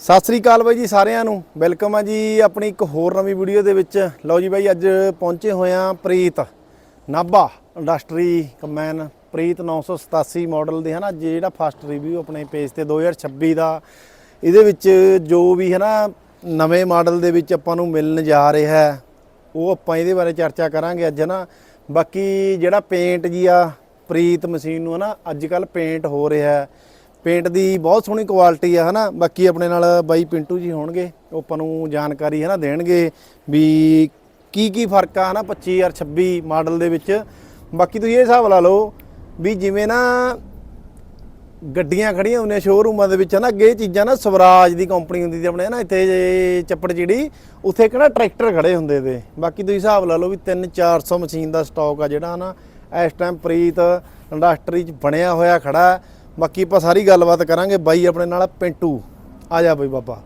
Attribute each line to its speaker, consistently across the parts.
Speaker 1: ਸਤਿ ਸ੍ਰੀ ਅਕਾਲ ਬਾਈ ਜੀ ਸਾਰਿਆਂ ਨੂੰ। ਵੈਲਕਮ ਆ ਜੀ ਆਪਣੀ ਇੱਕ ਹੋਰ ਨਵੀਂ ਵੀਡੀਓ ਦੇ ਵਿੱਚ। ਲਓ ਜੀ ਬਾਈ, ਅੱਜ ਪਹੁੰਚੇ ਹੋਏ ਆ ਪ੍ਰੀਤ ਨਾਭਾ ਇੰਡਸਟਰੀ ਕਮੈਨ। ਪ੍ਰੀਤ 987 ਮਾਡਲ ਦੇ ਹਨਾ ਜਿਹੜਾ ਫਸਟ ਰਿਵਿਊ ਆਪਣੇ ਪੇਜ ਤੇ 2026 ਦਾ। ਇਹਦੇ ਵਿੱਚ ਜੋ ਵੀ ਹੈ ਨਾ ਨਵੇਂ ਮਾਡਲ ਦੇ ਵਿੱਚ ਆਪਾਂ ਨੂੰ ਮਿਲਣ ਜਾ ਰਿਹਾ ਹੈ, ਉਹ ਆਪਾਂ ਇਹਦੇ ਬਾਰੇ ਚਰਚਾ ਕਰਾਂਗੇ ਅੱਜ ਨਾ ਬਾਕੀ ਜਿਹੜਾ ਪੇਂਟ ਜੀ ਆ, ਪ੍ਰੀਤ ਮਸ਼ੀਨ ਨੂੰ ਹਨਾ, ਅੱਜ ਕੱਲ ਪੇਂਟ ਹੋ ਰਿਹਾ ਹੈ। ਪੇਂਟ ਦੀ ਬਹੁਤ ਸੋਹਣੀ ਕੁਆਲਿਟੀ ਆ, ਹਨਾ? ਬਾਕੀ ਆਪਣੇ ਨਾਲ ਬਾਈ ਪਿੰਟੂ ਜੀ ਹੋਣਗੇ, ਉਹ ਆਪਾਂ ਨੂੰ ਜਾਣਕਾਰੀ, ਹਨਾ, ਦੇਣਗੇ ਵੀ ਕੀ ਕੀ ਫ਼ਰਕ ਆ, ਹਨਾ 25 ਔਰ 26 ਮਾਡਲ ਦੇ ਵਿੱਚ। ਬਾਕੀ ਤੁਸੀਂ ਇਹ ਹਿਸਾਬ ਲਾ ਲਓ ਵੀ ਜਿਵੇਂ ਨਾ ਗੱਡੀਆਂ ਖੜੀਆਂ ਹੁੰਦੀਆਂ ਸ਼ੋਰੂਮਾਂ ਦੇ ਵਿੱਚ, ਹਨਾ, ਅੱਗੇ ਇਹ ਚੀਜ਼ਾਂ ਨਾ ਸਵਰਾਜ ਦੀ ਕੰਪਨੀ ਹੁੰਦੀ ਸੀ ਆਪਣੇ ਨਾ ਇੱਥੇ ਜੇ ਚੱਪੜ ਜਿਹੜੀ ਉੱਥੇ ਕਿਹੜਾ ਟਰੈਕਟਰ ਖੜੇ ਹੁੰਦੇ ਤੇ। ਬਾਕੀ ਤੁਸੀਂ ਹਿਸਾਬ ਲਾ ਲਓ ਵੀ 3 400 ਮਸ਼ੀਨ ਦਾ ਸਟਾਕ ਆ ਜਿਹੜਾ, ਹਨਾ, ਇਸ ਟਾਈਮ ਪ੍ਰੀਤ ਇੰਡਸਟਰੀ 'ਚ ਬਣਿਆ ਹੋਇਆ ਖੜਾ। ਬਾਕੀ ਆਪਾਂ ਸਾਰੀ ਗੱਲਬਾਤ ਕਰਾਂਗੇ ਬਾਈ ਆਪਣੇ ਨਾਲ, ਪਿੰਟੂ। ਆ ਜਾ ਬਈ ਬਾਬਾ।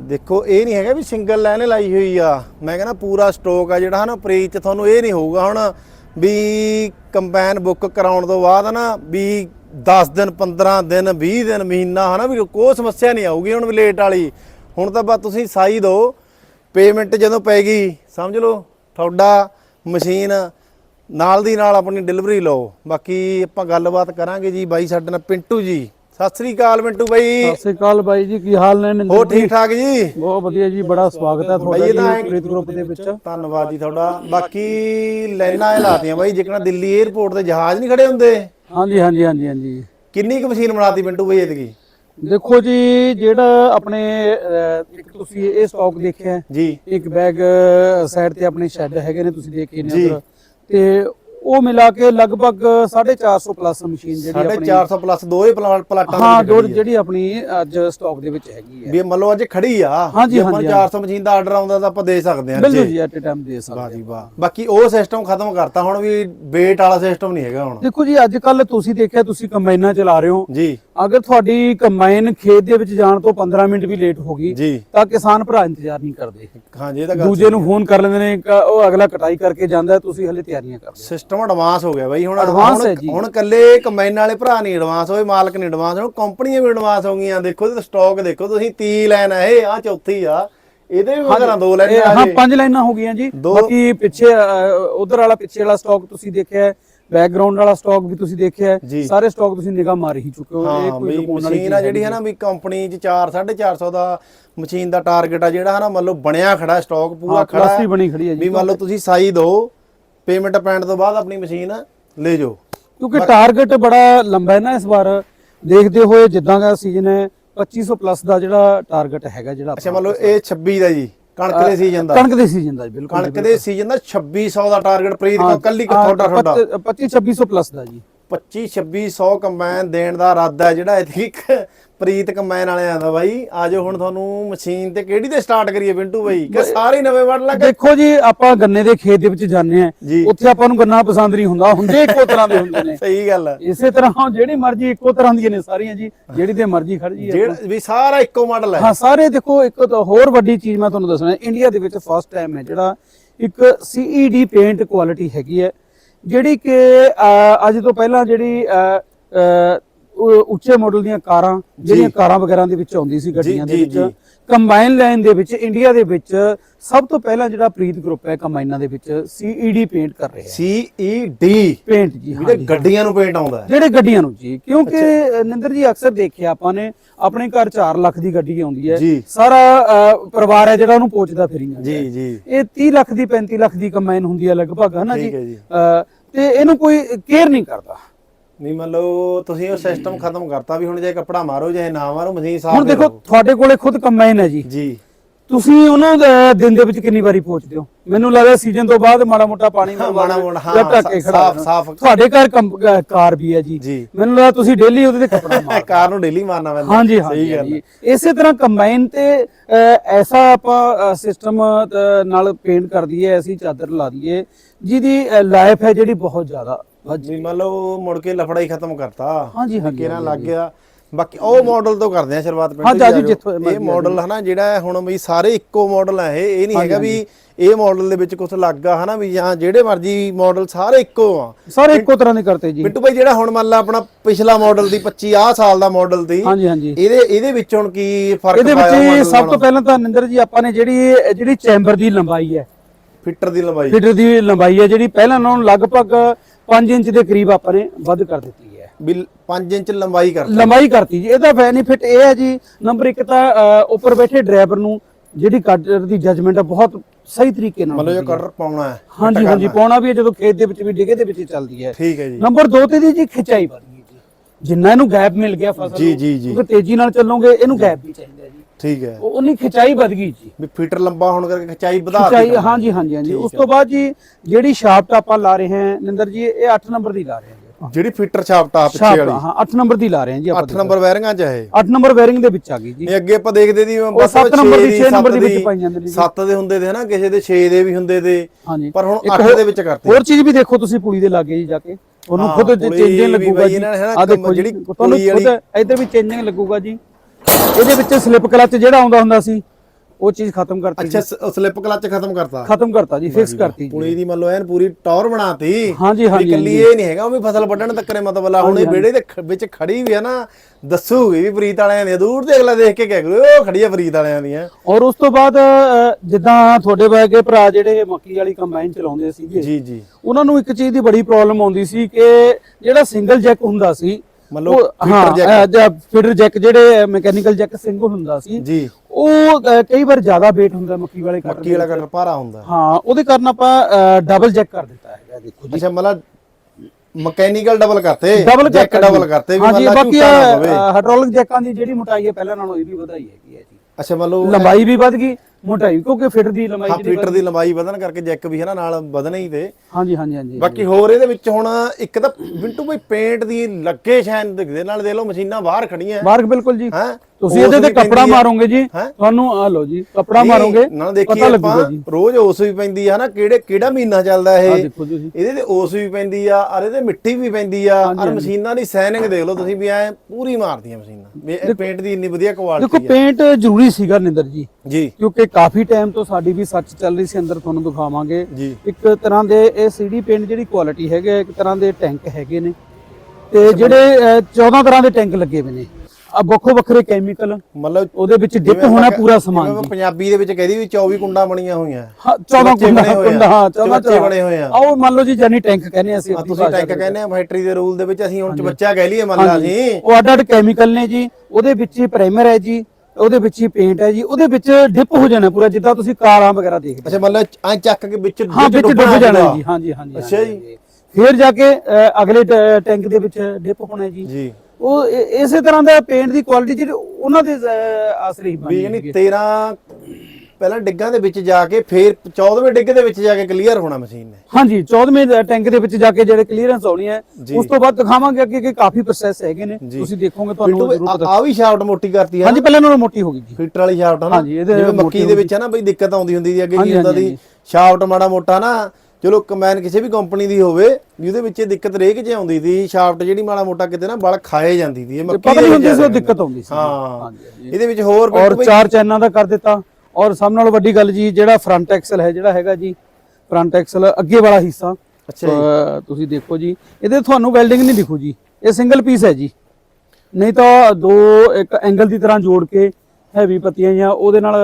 Speaker 1: ਦੇਖੋ, ਇਹ ਨਹੀਂ ਹੈਗਾ ਵੀ ਸਿੰਗਲ ਲਾਈਨ ਲਾਈ ਹੋਈ ਆ। ਮੈਂ ਕਹਿੰਦਾ ਪੂਰਾ ਸਟਾਕ ਆ ਜਿਹੜਾ ਹਨਾ, ਪ੍ਰੀਤ 'ਚ ਤੁਹਾਨੂੰ ਇਹ ਨਹੀਂ ਹੋਊਗਾ ਹੁਣ ਵੀ ਕੰਬਾਈਨ ਬੁੱਕ ਕਰਾਉਣ ਤੋਂ ਬਾਅਦ ਨਾ ਵੀ 10 ਦਿਨ 15 ਦਿਨ 20 ਦਿਨ, ਮਹੀਨਾ ਹਨਾ, ਵੀ ਕੋਈ ਸਮੱਸਿਆ ਨਹੀਂ ਆਊਗੀ ਹੁਣ ਵੀ ਲੇਟ ਵਾਲੀ। ਹੁਣ ਤਾਂ ਬਸ ਤੁਸੀਂ ਸਾਈ ਦਿਓ। ਪੇਮੈਂਟ ਜਦੋਂ ਪੈ ਗਈ, ਸਮਝ ਲਓ, ਤੁਹਾਡਾ ਮਸ਼ੀਨ ਨਾਲ ਦੀ ਨਾਲ ਆਪਣੀ ਡਿਲੀਵਰੀ ਲਓ। ਬਾਕੀ ਆਪਾਂ ਗੱਲਬਾਤ ਕਰਾਂਗੇ ਜੀ ਬਾਈ ਸਾਡੇ ਨਾਲ ਪਿੰਟੂ ਜੀ। ਸਤਿ ਸ੍ਰੀ ਅਕਾਲ ਪਿੰਟੂ ਬਾਈ।
Speaker 2: ਸਤਿ ਸ੍ਰੀ ਅਕਾਲ ਬਾਈ ਜੀ ਕੀ ਹਾਲ ਨੇ
Speaker 1: ਹੋਰ ਠੀਕ ਠਾਕ ਜੀ?
Speaker 2: ਬਹੁਤ ਵਧੀਆ ਜੀ ਬੜਾ ਸਵਾਗਤ ਹੈ ਤੁਹਾਡਾ ਜੀ ਪ੍ਰੀਤ ਗਰੁੱਪ ਦੇ ਵਿੱਚ।
Speaker 1: ਧੰਨਵਾਦ ਜੀ ਤੁਹਾਡਾ। ਬਾਕੀ ਲਾਈਨਾਂ ਇਹ ਲਾਤੀਆਂ ਬਾਈ ਜਿਕਣਾ ਦਿੱਲੀ 에ਅਰਪੋਰਟ ਤੇ ਜਹਾਜ਼ ਨਹੀਂ ਖੜੇ ਹੁੰਦੇ।
Speaker 2: ਹਾਂਜੀ ਹਾਂਜੀ ਹਾਂਜੀ ਹਾਂਜੀ।
Speaker 1: ਕਿੰਨੀ ਕੁ ਮਸ਼ੀਨ ਬਣਾਤੀ ਪਿੰਟੂ ਬਾਈ ਇਹਦੀ
Speaker 2: ਦੇਖੋ ਜੀ ਜਿਹੜਾ ਆਪਣੇ ਇੱਕ ਤੁਸੀਂ ਇਹ ਸਟਾਕ ਦੇਖਿਆ ਹੈ,
Speaker 1: ਜੀ।
Speaker 2: ਇੱਕ ਬੈਗ ਸਾਈਡ ਤੇ ਆਪਣੇ ਸ਼ੈੱਡ ਹੈਗੇ ਨੇ ਤੁਸੀਂ ਦੇਖੇ ਨੇ। ਤੇ ਉਹ ਮਿਲਾ ਕੇ ਲਗਭਗ 450 ਪਲੱਸ ਮਸ਼ੀਨ ਜਿਹੜੀ ਆਪਣੀ
Speaker 1: 400 ਪਲੱਸ ਦੋ ਹੀ ਪਲਾ- ਪਲਾਟਾਂ ਦੇ
Speaker 2: ਹਾਂ ਦੋ। ਜਿਹੜੀ ਆਪਣੀ ਅੱਜ ਸਟਾਕ ਦੇ ਵਿੱਚ ਹੈਗੀ ਹੈ
Speaker 1: ਵੀ ਮੰਨ ਲਓ ਅੱਜ ਖੜੀ ਆ।
Speaker 2: ਹਾਂਜੀ, ਹਾਂਜੀ,
Speaker 1: 400 ਮਸ਼ੀਨ ਦਾ ਆਰਡਰ ਆਉਂਦਾ ਤਾਂ ਆਪਾਂ ਦੇ ਸਕਦੇ ਹਾਂ
Speaker 2: ਬਿਲਕੁਲ
Speaker 1: ਜੀ
Speaker 2: ਐਟ ਟਾਈਮ ਦੇ ਸਕਦੇ
Speaker 1: ਵਾਹ ਜੀ ਵਾਹ। ਬਾਕੀ ਉਹ ਸਿਸਟਮ ਖਤਮ ਕਰਤਾ ਹੁਣ ਵੀ ਵੇਟ ਵਾਲਾ ਸਿਸਟਮ ਨਹੀਂ ਹੈਗਾ ਹੁਣ।
Speaker 2: ਦੇਖੋ ਜੀ ਅੱਜ ਕੱਲ ਤੁਸੀਂ ਦੇਖਿਆ ਤੁਸੀਂ ਕੰਬਾਈਨਾਂ ਚਲਾ ਰਹੇ ਹੋ।
Speaker 1: ਜੀ।
Speaker 2: ਅਗਰ ਤੁਹਾਡੀ ਕੰਬਾਈਨ ਖੇਤ ਦੇ ਵਿੱਚ ਜਾਣ ਤੋਂ 15 ਮਿੰਟ ਵੀ ਲੇਟ ਹੋ ਗਈ ਤਾਂ ਕਿਸਾਨ ਭਰਾ ਇੰਤਜ਼ਾਰ ਨਹੀਂ ਕਰਦੇ।
Speaker 1: ਹਾਂ ਜੀ ਇਹ ਤਾਂ ਗੱਲ
Speaker 2: ਦੂਜੇ ਨੂੰ ਫੋਨ ਕਰ ਲੈਂਦੇ ਨੇ ਉਹ ਅਗਲਾ ਕਟਾਈ ਕਰਕੇ ਜਾਂਦਾ ਤੁਸੀਂ ਹਲੇ ਤਿਆਰੀਆਂ ਕਰਦੇ
Speaker 1: ਸਿਸਟਮ ਐਡਵਾਂਸ ਹੋ ਗਿਆ ਬਾਈ ਹੁਣ ਹੁਣ-
Speaker 2: ਹੈ ਜੀ।
Speaker 1: ਹੁਣ ਕੱਲੇ ਕੰਬਾਈਨ ਵਾਲੇ ਭਰਾ ਨਹੀਂ ਐਡਵਾਂਸ ਹੋਏ ਮਾਲਕ ਨਹੀਂ ਐਡਵਾਂਸ ਹੋਏ ਕੰਪਨੀਆਂ ਵੀ ਐਡਵਾਂਸ ਹੋ ਗਈਆਂ ਦੇਖੋ ਤੇ ਸਟਾਕ ਦੇਖੋ ਤੁਸੀਂ ਤੀ ਲਾਈਨ ਆ ਇਹ ਆ ਚੌਥੀ ਆ ਇਹਦੇ ਵੀ ਮਗਰਾਂ ਦੋ ਲਾਈਨਾਂ
Speaker 2: ਹਾਂ ਪੰਜ ਲਾਈਨਾਂ ਹੋ ਗਈਆਂ ਜੀ। ਬਾਕੀ ਪਿੱਛੇ ਉਧਰ ਵਾਲਾ ਪਿੱਛੇ ਵਾਲਾ ਸਟਾਕ ਤੁਸੀਂ ਦੇਖਿਆ ਹੈ ਬੈਕਗ੍ਰਾਉਂਡ ਵਾਲਾ ਸਟਾਕ ਵੀ ਤੁਸੀਂ ਦੇਖਿਆ। ਹੈ ਸਾਰੇ ਸਟਾਕ ਤੁਸੀਂ ਨਿਗਾਹ ਮਾਰ ਹੀ ਚੁੱਕੇ ਹੋ। ਇਹ ਕੋਈ
Speaker 1: ਬਈ
Speaker 2: ਲੁਕਾਉਣ ਵਾਲੀ
Speaker 1: ਮਸ਼ੀਨ ਆ ਜਿਹੜੀ ਹੈ ਨਾ ਵੀ ਕੰਪਨੀ 'ਚ 4 450 ਦਾ ਮਸ਼ੀਨ ਦਾ ਟਾਰਗੇਟ ਆ ਜਿਹੜਾ ਹੈ ਨਾ ਮੰਨ ਲਓ ਬਣਿਆ ਖੜਾ ਸਟਾਕ ਪੂਰਾ ਖੜਾ
Speaker 2: classy ਬਣੀ ਖੜੀ ਹੈ ਜੀ।
Speaker 1: ਵੀ ਮੰਨ ਲਓ ਤੁਸੀਂ ਸਾਈ ਦਿਓ ਪੇਮੈਂਟ ਪੈਣ ਤੋਂ ਬਾਅਦ ਆਪਣੀ ਮਸ਼ੀਨ ਲੈ ਜਾਓ।
Speaker 2: ਕਿਉਂਕਿ ਟਾਰਗੇਟ ਬੜਾ ਲੰਬਾ ਹੈ ਨਾ ਇਸ ਵਾਰ। ਦੇਖਦੇ ਹੋਏ ਜਿੱਦਾਂ ਦਾ ਸੀਜ਼ਨ ਹੈ 2500 ਪਲੱਸ ਦਾ ਜਿਹੜਾ ਟਾਰਗੇਟ ਹੈਗਾ ਜਿਹੜਾ
Speaker 1: ਅੱਛਾ ਮੰਨ ਲਓ ਇਹ 26 ਦਾ ਜੀ। ਕਣਕ ਦੇ ਸੀਜ਼ਨ ਦਾ।
Speaker 2: ਕਣਕ ਦੇ ਸੀਜ਼ਨ ਦਾ ਜੀ, ਬਿਲਕੁਲ
Speaker 1: ਕਣਕ ਦੇ ਸੀਜ਼ਨ ਦਾ 2600 ਦਾ ਟਾਰਗੇਟ ਪ੍ਰੀਤ ਕੱਲੀ ਕਿ ਤੁਹਾਡਾ ਤੁਹਾਡਾ।
Speaker 2: 25 2600 ਪਲੱਸ ਦਾ ਜੀ।
Speaker 1: 25 2600 ਕੰਬਾਈਨ ਦੇਣ ਦਾ ਇਰਾਦਾ ਹੈ ਜਿਹੜਾ ਇੱਥੇ ਇੱਕ ਪ੍ਰੀਤ ਕੰਬਾਈਨ ਵਾਲਿਆਂ ਦਾ ਬਾਈ। ਆਜੋ ਹੁਣ ਤੁਹਾਨੂੰ ਮਸ਼ੀਨ ਤੇ ਕਿਹੜੀ ਤੇ ਸਟਾਰਟ ਕਰੀਏ ਪਿੰਟੂ ਬਾਈ? ਕਿ ਸਾਰੇ ਨਵੇਂ ਮਾਡਲ ਲੱਗੇ
Speaker 2: ਦੇਖੋ ਜੀ ਆਪਾਂ ਗੰਨੇ ਦੇ ਖੇਤ ਦੇ ਵਿੱਚ ਜਾਂਦੇ ਆ। ਉੱਥੇ ਆਪਾਂ ਨੂੰ ਗੰਨਾ ਪਸੰਦ ਨਹੀਂ ਹੁੰਦਾ ਹੁੰਦੇ ਇੱਕੋ ਤਰ੍ਹਾਂ ਦੇ ਹੁੰਦੇ ਨੇ।
Speaker 1: ਸਹੀ ਗੱਲ ਹੈ।
Speaker 2: ਇਸੇ ਤਰ੍ਹਾਂ ਜਿਹੜੀ ਮਰਜ਼ੀ ਇੱਕੋ ਤਰ੍ਹਾਂ ਦੀਆਂ ਨੇ ਸਾਰੀਆਂ ਜੀ ਜਿਹੜੀ ਤੇ ਮਰਜ਼ੀ ਖੜ ਜੀ
Speaker 1: ਜਿਹੜਾ ਵੀ ਸਾਰਾ ਇੱਕੋ ਮਾਡਲ ਹੈ।
Speaker 2: ਹਾਂ ਸਾਰੇ ਦੇਖੋ ਇੱਕ ਹੋਰ ਵੱਡੀ ਚੀਜ਼ ਮੈਂ ਤੁਹਾਨੂੰ ਦੱਸਣਾ ਇੰਡੀਆ ਦੇ ਵਿੱਚ ਫਸਟ ਟਾਈਮ ਹੈ ਜਿਹੜਾ ਇੱਕ CED ਪੇਂਟ ਕੁਆਲਿਟੀ ਹੈਗੀ ਹੈ। ਜਿਹੜੀ ਕਿ ਅੱਜ ਤੋਂ ਪਹਿਲਾਂ ਜਿਹੜੀ ਉੱਚੇ ਮਾਡਲ ਦੀਆਂ ਕਾਰਾਂ ਜਿਹੜੀਆਂ ਕਾਰਾਂ ਵਗੈਰਾ ਦੇ ਵਿੱਚ ਆਉਂਦੀ ਸੀ ਗੱਡੀਆਂ ਦੇ ਵਿੱਚ। ਕੰਬਾਈਨ ਲਾਈਨ ਦੇ ਵਿੱਚ ਇੰਡੀਆ ਦੇ ਵਿੱਚ ਸਭ ਤੋਂ ਪਹਿਲਾਂ ਜਿਹੜਾ ਪ੍ਰੀਤ ਗਰੁੱਪ ਹੈ ਕੰਬਾਈਨਾਂ ਦੇ ਵਿੱਚ CED ਪੇਂਟ ਕਰ ਰਿਹਾ ਹੈ।
Speaker 1: ਸੀ ਈ ਡੀ
Speaker 2: ਪੇਂਟ ਜੀ ਹਾਂ
Speaker 1: ਜਿਹੜੇ ਗੱਡੀਆਂ ਨੂੰ ਪੇਂਟ ਆਉਂਦਾ ਹੈ।
Speaker 2: ਜਿਹੜੇ ਗੱਡੀਆਂ ਨੂੰ ਜੀ ਕਿਉਂਕਿ ਨਿੰਦਰ ਜੀ ਅਕਸਰ ਦੇਖਿਆ ਆਪਾਂ ਨੇ ਆਪਣੇ ਘਰ 4 ਲੱਖ ਦੀ ਗੱਡੀ ਆਉਂਦੀ ਹੈ।
Speaker 1: ਜੀ।
Speaker 2: ਸਾਰਾ ਪਰਿਵਾਰ ਹੈ ਜਿਹੜਾ ਉਹਨੂੰ ਪੋਚਦਾ ਫਿਰੀ ਜਾਂਦਾ
Speaker 1: ਜੀ। ਜੀ।
Speaker 2: ਇਹ 30 ਲੱਖ ਦੀ 35 ਲੱਖ ਦੀ ਕੰਬਾਈਨ ਹੁੰਦੀ ਹੈ ਲਗਭਗ ਹੈ ਨਾ ਜੀ?
Speaker 1: ਜੀ।
Speaker 2: ਤੇ ਇਹਨੂੰ ਕੋਈ ਕੇਅਰ ਨਹੀਂ ਕਰਦਾ।
Speaker 1: ਨਹੀਂ ਮੰਨ ਲਓ ਤੁਸੀਂ ਉਹ ਸਿਸਟਮ ਖਤਮ ਕਰਤਾ ਵੀ ਹੁਣ ਜੇ ਕੱਪੜਾ ਮਾਰੋ ਚਾਹੇ ਨਾ ਮਾਰੋ ਮਸ਼ੀਨ ਸਾਫ਼
Speaker 2: ਹੁਣ ਦੇਖੋ ਤੁਹਾਡੇ ਕੋਲੇ ਖੁਦ ਕੰਬਾਈਨ ਹੈ ਜੀ।
Speaker 1: ਜੀ।
Speaker 2: ਤੁਸੀਂ ਉਹਨੂੰ ਅ, ਦਿਨ ਦੇ ਵਿੱਚ ਕਿੰਨੀ ਵਾਰੀ ਪੋਚਦੇ ਹੋ? ਮੈਨੂੰ ਲੱਗਦਾ ਸੀਜ਼ਨ ਤੋਂ ਬਾਅਦ ਮਾੜਾ ਮੋਟਾ ਪਾਣੀ
Speaker 1: ਮਾੜਾ ਮੋਟਾ, ਹਾਂ,
Speaker 2: ਜਾਂ
Speaker 1: ਸਾਫ਼-। ਸਾਫ਼।
Speaker 2: ਤੁਹਾਡੇ ਘਰ ਕਾਰ ਵੀ ਹੈ ਜੀ।
Speaker 1: ਜੀ।
Speaker 2: ਮੈਨੂੰ ਲੱਗਦਾ ਤੁਸੀਂ ਡੇਲੀ ਉਹਦੇ ਤੇ ਕੱਪੜਾ ਮਾਰ।
Speaker 1: ਕਾਰ ਨੂੰ ਡੇਲੀ ਮਾਰਨਾ ਪੈਂਦਾ।
Speaker 2: ਹਾਂਜੀ
Speaker 1: ਸਹੀ ਗੱਲ।
Speaker 2: ਇਸੇ ਤਰ੍ਹਾਂ ਕੰਬਾਈਨ ਤੇ ਐਸਾ ਆਪਾਂ ਸਿਸਟਮ ਨਾਲ ਪੇਂਟ ਕਰ ਦਈਏ ਐਸੀ ਚਾਦਰ ਲਾ ਦਈਏ ਜਿਹਦੀ ਲਾਈਫ ਹੈ ਜਿਹੜੀ ਬਹੁਤ ਜ਼ਿਆਦਾ।
Speaker 1: ਜੀ ਮੰਨ ਲਓ ਮੁੜ ਕੇ ਲਫੜਾ ਹੀ ਖਤਮ ਕਰਤਾ
Speaker 2: ਹਾਂਜੀ ਹਾਂਜੀ
Speaker 1: ਕਿਹਨਾਂ ਲੱਗ ਗਿਆ। ਬਾਕੀ ਉਹ ਮਾਡਲ ਤੋਂ ਕਰਦੇ ਆ ਸ਼ੁਰੂਆਤ ਪਿੰਡ
Speaker 2: ਹਾਂ,
Speaker 1: ਦੀ ਆ
Speaker 2: ਜੀ,
Speaker 1: ਜਾਓ।
Speaker 2: ਜਿੱਥੋਂ
Speaker 1: ਇਹ
Speaker 2: ਆ
Speaker 1: ਮਾਡਲ ਹਨਾ ਜਿਹੜਾ ਹੁਣ ਵੀ ਸਾਰੇ ਇੱਕੋ ਮਾਡਲ ਆ ਇਹ ਇਹ ਨਹੀਂ ਹੈਗਾ ਵੀ ਇਹ ਮਾਡਲ ਦੇ ਵਿੱਚ ਕੁਝ ਲੱਗਾ ਹਨਾ ਵੀ ਜਾਂ ਜਿਹੜੇ ਮਰਜ਼ੀ ਮਾਡਲ ਸਾਰੇ ਇੱਕੋ ਆ।
Speaker 2: ਸਾਰੇ ਇੱਕੋ ਤਰ੍ਹਾਂ ਦੇ ਕਰਤੇ ਜੀ।
Speaker 1: ਬਿੱਟੂ ਭਾਈ ਜਿਹੜਾ ਹੁਣ ਮੰਨ ਲਾ ਆਪਣਾ ਪਿਛਲਾ ਮਾਡਲ ਦੀ 25 ਆਹ ਸਾਲ ਦਾ ਮਾਡਲ ਦੀ
Speaker 2: ਹਾਂਜੀ ਹਾਂਜੀ।
Speaker 1: ਇਹਦੇ ਇਹਦੇ ਵਿੱਚ ਹੁਣ ਕੀ ਫ਼ਰਕ
Speaker 2: ਇਹਦੇ
Speaker 1: ਪਾਇਆ
Speaker 2: ਵਿੱਚ
Speaker 1: model
Speaker 2: ਸਭ? ਤੋਂ ਪਹਿਲਾਂ ਤਾਂ ਨਿੰਦਰ ਜੀ ਆਪਾਂ ਨੇ ਜਿਹੜੀ ਜਿਹੜੀ ਚੈਂਬਰ ਦੀ ਲੰਬਾਈ ਹੈ।
Speaker 1: ਫਿੱਟਰ ਦੀ ਲੰਬਾਈ।
Speaker 2: ਫੀਟਰ ਦੀ ਲੰਬਾਈ ਹੈ ਜਿਹੜੀ ਪਹਿਲਾਂ ਨਾਲੋਂ ਲਗਭਗ 5 ਇੰਚ ਦੇ ਕਰੀਬ ਆਪਾਂ ਨੇ ਵੱਧ ਕਰ ਦਿੱਤੀ ਹੈ।
Speaker 1: ਵੀ 5 ਇੰਚ ਲੰਬਾਈ ਕਰ
Speaker 2: ਲੰਬਾਈ ਕਰਤੀ ਜੀ ਇਹਦਾ ਬੈਨੀਫਿਟ ਇਹ ਹੈ ਜੀ। ਨੰਬਰ 1 ਤਾਂ ਉੱਪਰ ਬੈਠੇ ਡਰਾਈਵਰ ਨੂੰ ਜਿਹੜੀ ਕਟਰ ਦੀ ਜਜਮੈਂਟ ਬਹੁਤ ਸਹੀ ਤਰੀਕੇ ਨਾਲ
Speaker 1: ਮਤਲਬ ਜੇ
Speaker 2: ਹੁੰਦੀ ਹੈ।
Speaker 1: ਕਟਰ ਪਾਉਣਾ ਹੈ
Speaker 2: ਹਾਂਜੀ ਹਾਂਜੀ ਪਾਉਣਾ ਵੀ ਹੈ ਜਦੋਂ ਖੇਤ ਦੇ ਵਿੱਚ ਵੀ ਡਿਗੇ ਦੇ ਵਿੱਚ ਚੱਲਦੀ ਹੈ।
Speaker 1: ਠੀਕ ਹੈ ਜੀ।
Speaker 2: ਨੰਬਰ 2 ਤੇ ਦੀ ਜੀ ਖਿਚਾਈ ਵਧ ਜਿੰਨਾ ਇਹਨੂੰ ਗੈਪ ਮਿਲ ਗਿਆ ਫਸਲ
Speaker 1: ਜੀ,
Speaker 2: ਨੂੰ,
Speaker 1: ਜੀ, ਜੀ।
Speaker 2: ਕਿਉਂਕਿ ਤੇਜ਼ੀ ਨਾਲ ਚੱਲੋਗੇ ਇਹਨੂੰ ਗੈਪ ਵੀ ਚਾਹੀਦਾ ਜੀ।
Speaker 1: ਠੀਕ ਹੈ।
Speaker 2: ਉਹ- ਉਨੀ ਖਿਚਾਈ ਵਧ ਗਈ ਜੀ।
Speaker 1: ਵੀ ਫੀਟਰ ਲੰਬਾ ਹੋਣ ਕਰਕੇ ਖਿਚਾਈ ਵਧਾ
Speaker 2: ਖਿਚਾਈ
Speaker 1: ਦਿੱਤੀ
Speaker 2: ਹਾਂਜੀ ਹਾਂਜੀ ਹਾਂਜੀ। ਉਸ ਤੋਂ ਬਾਅਦ ਜੀ ਜਿਹੜੀ ਸ਼ਾਫਟ ਆਪਾਂ ਲਾ ਰਹੇ ਹਾਂ ਨਿੰਦਰ ਜੀ ਇਹ 8 ਨੰਬਰ ਦੀ ਲਾ ਰਹੇ ਹਾਂ ਜੀ ਆਪਾਂ।
Speaker 1: ਜਿਹੜੀ ਫੀਟਰ ਛਾਪ ਟਾਪ ਪਿੱਛੇ
Speaker 2: ਸ਼ਾਫਟ
Speaker 1: ਵਾਲੀ।
Speaker 2: ਹਾਂ 8 ਨੰਬਰ ਦੀ ਲਾ ਰਹੇ ਹਾਂ ਜੀ ਆਪਾਂ
Speaker 1: 8 ਨੰਬਰ ਵਾਇਰਿੰਗਾਂ ਚ ਹੈ
Speaker 2: 8 ਨੰਬਰ ਬੈਰਿੰਗ ਦੇ ਵਿੱਚ ਆ ਗਈ ਜੀ।
Speaker 1: ਇਹ ਅੱਗੇ ਆਪਾਂ ਦੇਖਦੇ ਦੀ
Speaker 2: ਉਹ ਸੱਤ ਨੰਬਰ ਦੀ, ਛੇ ਨੰਬਰ ਦੀ ਵਿੱਚ ਪਾਈ ਜਾਂਦੇ ਨੇ ਜੀ।
Speaker 1: 7 ਦੇ ਹੁੰਦੇ ਤੇ ਹਨਾ ਕਿਸੇ ਦੇ 6 ਦੇ ਵੀ ਹੁੰਦੇ ਤੇ।
Speaker 2: ਹਾਂਜੀ।
Speaker 1: ਪਰ ਹੁਣ
Speaker 2: ਇੱਕ
Speaker 1: 8
Speaker 2: ਹੋਰ-
Speaker 1: ਦੇ ਵਿੱਚ ਕਰਤੇ।
Speaker 2: ਹੋਰ ਚੀਜ਼ ਵੀ ਦੇਖੋ ਤੁਸੀਂ ਪੁਲੀ ਦੇ ਲਾਗੇ ਜੀ ਜਾ ਕੇ। ਤੁਹਾਨੂੰ
Speaker 1: ਹਾਂ,
Speaker 2: ਖੁਦ ਚੇਂਜਿੰਗ ਲੱਗੂਗਾ ਜੀ। ਆ ਦੇਖੋ
Speaker 1: ਜਿਹੜੀ
Speaker 2: ਤੁਹਾਨੂੰ ਖੁਦ ਇੱਧਰ ਵੀ ਚੇਂਜਿੰਗ ਲੱਗੂਗਾ ਜੀ। ਇਹਦੇ ਵਿੱਚ ਸਲਿੱਪ ਕਲਚ ਜਿਹੜਾ ਆਉਂਦਾ ਹੁੰਦਾ ਸੀ ਉਹ ਚੀਜ਼ ਖਤਮ ਕਰਤੀ
Speaker 1: ਅੱਛਾ ਸਲਿੱਪ ਕਲਚ ਖਤਮ ਕਰਤਾ।
Speaker 2: ਖਤਮ ਕਰਤਾ ਜੀ ਫਿਕਸ ਕਰਤੀ
Speaker 1: ਪੁਲੀ ਦੀ ਮੰਨ ਲਓ ਐਨ ਪੂਰੀ ਟੌਰ ਬਣਾਤੀ
Speaker 2: ਹਾਂਜੀ, ਹਾਂਜੀ,
Speaker 1: ਇਕੱਲੀ ਇਹ ਨਹੀਂ ਹੈਗਾ ਉਹ ਵੀ ਫਸਲ ਵੱਢਣ ਤੱਕ ਨੇ ਮਤਲਬ ਲਾ ਹੁਣ ਇਹ ਵਿਹੜੇ ਦੇ ਵਿੱਚ ਖੜੀ ਵੀ ਹੈ ਨਾ ਦੱਸੂਗੀ ਵੀ ਪ੍ਰੀਤ ਵਾਲਿਆਂ ਦੀ। ਦੂਰ ਤੇ ਅਗਲਾ ਦੇਖ ਕੇ ਕਹਿ ਕਰੂ ਉਹ ਖੜੀ ਆ ਪ੍ਰੀਤ ਵਾਲਿਆਂ ਦੀਆਂ।
Speaker 2: ਔਰ ਉਸ ਤੋਂ ਬਾਅਦ ਜਿੱਦਾਂ ਤੁਹਾਡੇ ਵਰਗੇ ਭਰਾ ਜਿਹੜੇ ਮੱਕੀ ਵਾਲੀ ਕੰਬਾਈਨ ਚਲਾਉਂਦੇ ਸੀਗੇ
Speaker 1: ਜੀ ਜੀ।
Speaker 2: ਉਹਨਾਂ ਨੂੰ ਇੱਕ ਚੀਜ਼ ਦੀ ਬੜੀ ਪ੍ਰੋਬਲਮ ਆਉਂਦੀ ਸੀ ਕਿ ਜਿਹੜਾ ਸਿੰਗਲ ਜੈਕ ਹੁੰਦਾ ਸੀ
Speaker 1: ਮਤਲਬ
Speaker 2: ਹਾਂ
Speaker 1: jack।
Speaker 2: ਫੀਡਰ ਜੈਕ ਜਿਹੜੇ ਮੈਕੈਨੀਕਲ ਜੈਕ ਸਿੰਗਲ ਹੁੰਦਾ ਸੀ।
Speaker 1: ਜੀ।
Speaker 2: ਉਹ ਕਈ ਵਾਰ ਜ਼ਿਆਦਾ weight ਹੁੰਦਾ ਮੱਕੀ ਵਾਲੇ ਕੱਟ
Speaker 1: ਮੱਕੀ ਵਾਲਾ ਕਟਰ ਭਾਰਾ ਹੁੰਦਾ।
Speaker 2: ਹਾਂ ਉਹਦੇ ਕਾਰਨ ਆਪਾਂ ਡਬਲ ਜੈਕ ਕਰ ਦਿੱਤਾ ਹੈਗਾ ਦੇਖੋ ਜੀ।
Speaker 1: ਅੱਛਾ ਮਤਲਬ ਮਕੈਨੀਕਲ ਡਬਲ ਕਰਤੇ
Speaker 2: ਡਬਲ
Speaker 1: ਜੈਕ ਡਬਲ ਕਰਤੇ ਵੀ
Speaker 2: ਹਾਂਜੀ
Speaker 1: ਮਤਲਬ
Speaker 2: ਬਾਕੀ ਹਾਈਡ੍ਰੋਲਿਕ ਜੈਕਾਂ ਦੀ ਜਿਹੜੀ ਮੋਟਾਈ ਹੈ ਪਹਿਲਾਂ ਨਾਲੋਂ ਇਹ ਵੀ ਵਧਾਈ ਹੈਗੀ ਹੈ ਜੀ।
Speaker 1: ਅੱਛਾ ਮਤਲਬ
Speaker 2: ਲੰਬਾਈ ਵੀ ਵਧ ਗਈ। ਮੋਟਾਈ ਕਿਉਂਕਿ ਫਿਟ ਦੀ ਲੰਬਾਈ
Speaker 1: ਹਾਂ ਫੀਟਰ ਦੀ ਲੰਬਾਈ ਵਧਣ ਕਰਕੇ ਜੈਕ ਵੀ ਹੈ ਨਾ ਨਾਲ ਵਧਣੇ ਹੀ ਤੇ।
Speaker 2: ਹਾਂਜੀ ਹਾਂਜੀ ਹਾਂਜੀ।
Speaker 1: ਬਾਕੀ ਹੋਰ ਇਹਦੇ ਵਿੱਚ ਹੁਣ ਇੱਕ ਤਾਂ ਬਿੰਟੂ ਭਾਈ ਪੇਂਟ ਦੀ ਲੱਗੇ ਸ਼ੈਨ ਦਿਖਦੇ ਨਾਲ ਦੇ ਲਓ ਮਸ਼ੀਨਾਂ ਬਾਹਰ ਖੜੀਆਂ।
Speaker 2: ਮਾਰਕ ਬਿਲਕੁਲ ਜੀ।
Speaker 1: ਹੈ?
Speaker 2: ਤੁਸੀਂ ਇਹਦੇ ਤੇ ਕੱਪੜਾ ਮਾਰੋਗੇ ਜੀ? ਤੁਹਾਨੂੰ ਆ ਲਓ ਜੀ ਕੱਪੜਾ ਮਾਰੋਗੇ
Speaker 1: ਨਾ ਦੇਖੀਏ ਆਪਾਂ ਰੋਜ਼ ਉਸ ਵੀ ਪੈਂਦੀ ਆ ਨਾ ਕਿਹੜੇ ਕਿਹੜਾ ਮਹੀਨਾ ਚੱਲਦਾ ਇਹ?
Speaker 2: ਦੇਖੋ
Speaker 1: ਇਹਦੇ ਤੇ ਉਸ ਵੀ ਪੈਂਦੀ ਆ ਅਰ ਇਹਦੇ ਮਿੱਟੀ ਵੀ ਪੈਂਦੀ ਆ ਅਰ ਮਸ਼ੀਨਾਂ ਦੀ ਸੈਨਿੰਗ ਦੇਖ ਲਓ ਤੁਸੀਂ ਵੀ ਐ ਪੂਰੀ ਮਾਰਦੀਆਂ ਮਸ਼ੀਨਾਂ। ਪੇਂਟ ਦੀ ਇੰਨੀ ਵਧੀਆ
Speaker 2: ਦੇਖੋ
Speaker 1: ਕੁਆਲਿਟੀ ਆ।
Speaker 2: ਪੇਂਟ ਜ਼ਰੂਰੀ ਸੀਗਾ ਨਿੰਦਰ ਜੀ।
Speaker 1: ਜੀ।
Speaker 2: ਕਿਉਂਕਿ ਕਾਫੀ ਟਾਈਮ ਤੋਂ ਸਾਡੀ ਵੀ ਸਰਚ ਚੱਲ ਰਹੀ ਸੀ ਅੰਦਰ ਤੁਹਾਨੂੰ ਦਿਖਾਵਾਂਗੇ। ਇੱਕ ਤਰ੍ਹਾਂ ਦੇ ਇਹ ਸੀਡੀ ਪੇਂਟ ਜਿਹੜੀ ਕੁਆਲਿਟੀ ਹੈਗੇ ਇੱਕ ਤਰ੍ਹਾਂ ਦੇ ਟੈਂਕ ਹੈਗੇ ਨੇ। ਤੇ ਜਿਹੜੇ ਅਹ, 14 ਤਰ੍ਹਾਂ ਦੇ ਟੈਂਕ ਲੱਗੇ ਹੋਏ ਨੇ। ਵੱਖੋ ਵੱਖਰੇ ਕੈਮੀਕਲ
Speaker 1: ਮਤਲਬ
Speaker 2: ਉਹਦੇ ਵਿੱਚ ਡਿਪ ਹੋਣਾ ਪੂਰਾ ਸਮਾਨ
Speaker 1: ਪੰਜਾਬੀ ਦੇ ਵਿੱਚ ਕਹਦੀ ਵੀ 24 ਕੁੰਡਾਂ ਬਣੀਆਂ ਹੋਈਆਂ
Speaker 2: ਹਾਂ 14
Speaker 1: ਚਮੱਚੇ
Speaker 2: ਕੁੰਡਾ। ਕੁੰਡਾ ਹਾਂ 14
Speaker 1: ਚਮੱਚੇ ਬਣੇ ਹੋਏ ਆ।
Speaker 2: ਆਓ ਮੰਨ ਲਓ ਜੀ ਜਾਨੀ ਟੈਂਕ ਕਹਿੰਦੇ ਅਸੀਂ
Speaker 1: ਤੁਸੀਂ ਟੈਂਕ। ਕਹਿੰਦੇ ਆ ਫੈਕਟਰੀ ਦੇ ਰੂਲ ਦੇ ਵਿੱਚ ਅਸੀਂ ਹੁਣ ਬੱਚਾ ਕਹਿ ਲਈਏ ਮੰਨ ਲਾ ਅਸੀਂ
Speaker 2: ਉਹ ਅੱਡ ਅੱਡ ਕੈਮੀਕਲ ਨੇ ਜੀ ਉਹਦੇ ਵਿੱਚ ਹੀ ਪ੍ਰਾਈਮਰ ਹੈ ਜੀ ਉਹਦੇ ਵਿੱਚ ਹੀ ਪੇਂਟ ਹੈ ਜੀ ਉਹਦੇ ਵਿੱਚ ਡਿਪ ਹੋ ਜਾਣਾ ਪੂਰਾ ਜਿੱਦਾਂ ਤੁਸੀਂ ਕਾਰਾਂ ਵਗੈਰਾ ਦੇਖਦੇ
Speaker 1: ਅੱਛਾ ਮਤਲਬ ਐ ਚੱਕ ਕੇ ਵਿੱਚ
Speaker 2: ਹਾਂ ਵਿੱਚ ਡੁੱਬ ਜਾਣਾ। ਜੀ ਹਾਂਜੀ ਹਾਂਜੀ
Speaker 1: ਅੱਛਾ ਜੀ।
Speaker 2: ਫਿਰ ਜਾ ਕੇ ਅਗਲੇ ਟੈਂਕ ਦੇ ਵਿੱਚ ਡਿਪ ਹੋਣਾ ਜੀ
Speaker 1: ਜੀ
Speaker 2: ਉਹ ਇਸੇ ਤਰ੍ਹਾਂ ਦਾ ਪੇਂਟ ਦੀ ਕੁਆਲਿਟੀ ਜਿਹੜੀ ਉਹਨਾਂ ਦੇ ਆਸਰੇ ਹੀ
Speaker 1: ਵੀ
Speaker 2: ਬਣੀ
Speaker 1: ਯਾਨੀ
Speaker 2: ਹੈਗੀ।
Speaker 1: 13 ਪਹਿਲਾਂ ਡਿੱਗਾਂ ਦੇ ਵਿੱਚ ਜਾ ਕੇ ਫਿਰ 14ਵੇਂ ਡਿੱਗ ਦੇ ਵਿੱਚ ਜਾ ਕੇ ਕਲੀਅਰ ਹੋਣਾ ਮਸ਼ੀਨ ਨੇ।
Speaker 2: ਹਾਂਜੀ 14ਵੇਂ ਟੈਂਕ ਦੇ ਵਿੱਚ ਜਾ ਕੇ ਜਿਹੜੇ ਕਲੀਅਰੈਂਸ ਆਉਣੀ ਹੈ। ਉਸ ਤੋਂ ਬਾਅਦ ਦਿਖਾਵਾਂਗੇ ਅੱਗੇ ਕਿ ਕਾਫੀ ਪ੍ਰੋਸੈਸ ਹੈਗੇ ਨੇ। ਤੁਸੀਂ ਦੇਖੋਗੇ ਤੁਹਾਨੂੰ ਜ਼ਰੂਰ ਪਤਾ
Speaker 1: ਆ ਵੀ ਸ਼ਾਫਟ ਮੋਟੀ ਕਰਤੀ ਹੈ
Speaker 2: ਹਾਂਜੀ ਪਹਿਲਾਂ ਨਾਲੋਂ ਮੋਟੀ ਹੋ ਗਈ ਜੀ।
Speaker 1: ਫੀਟਰ ਵਾਲੀ ਸ਼ਾਫਟ ਹੈ ਨਾ। ਜਿਵੇਂ ਮੱਕੀ ਦੇ ਵਿੱਚ ਹੈ ਨਾ ਬਈ ਦਿੱਕਤ ਆਉਂਦੀ ਹੁੰਦੀ ਸੀ ਅੱਗੇ ਕੀ ਹੁੰਦਾ ਸੀ ਸ਼ਾਫਟ ਮਾੜਾ ਮੋਟਾ ਨਾ ਚਲੋ ਕਮੈਨ ਕਿਸੇ ਵੀ ਕੰਪਨੀ ਦੀ ਹੋਵੇ ਵੀ ਉਹਦੇ ਵਿੱਚ ਇਹ ਦਿੱਕਤ ਰੇਕ ਚ ਆਉਂਦੀ ਸੀ ਸ਼ਾਫਟ ਜਿਹੜੀ ਮਾੜਾ ਮੋਟਾ ਕਿਤੇ ਨਾ ਬਲ ਖਾਏ ਜਾਂਦੀ ਸੀ ਇਹ ਮੱਕੀ
Speaker 2: ਹੁੰਦੀ ਸੀ ਉਹ ਦਿੱਕਤ ਆਉਂਦੀ ਸੀ।
Speaker 1: ਹਾਂ। ਇਹਦੇ ਵਿੱਚ ਹੋਰ
Speaker 2: ਔਰ ਚਾਰ ਚੈਨਾਂ ਦਾ ਕਰ ਦਿੱਤਾ। ਔਰ ਸਭ ਨਾਲੋਂ ਵੱਡੀ ਗੱਲ ਜੀ ਜਿਹੜਾ ਫਰੰਟ ਐਕਸਲ ਹੈ ਜਿਹੜਾ ਹੈਗਾ ਜੀ ਫਰੰਟ ਐਕਸਲ ਅੱਗੇ ਵਾਲਾ ਹਿੱਸਾ।
Speaker 1: ਅੱਛਾ ਜੀ।
Speaker 2: ਤੁਸੀਂ ਦੇਖੋ ਜੀ ਇਹਦੇ ਤੁਹਾਨੂੰ ਵੈਲਡਿੰਗ ਨਹੀਂ ਦਿਖੂ ਜੀ। ਇਹ ਸਿੰਗਲ ਪੀਸ ਹੈ ਜੀ। ਨਹੀਂ ਤਾਂ ਦੋ ਇੱਕ ਐਂਗਲ ਦੀ ਤਰ੍ਹਾਂ ਜੋੜ ਕੇ ਹੈਵੀ ਪੱਤੀਆਂ ਜਾਂ ਉਹਦੇ ਨਾਲ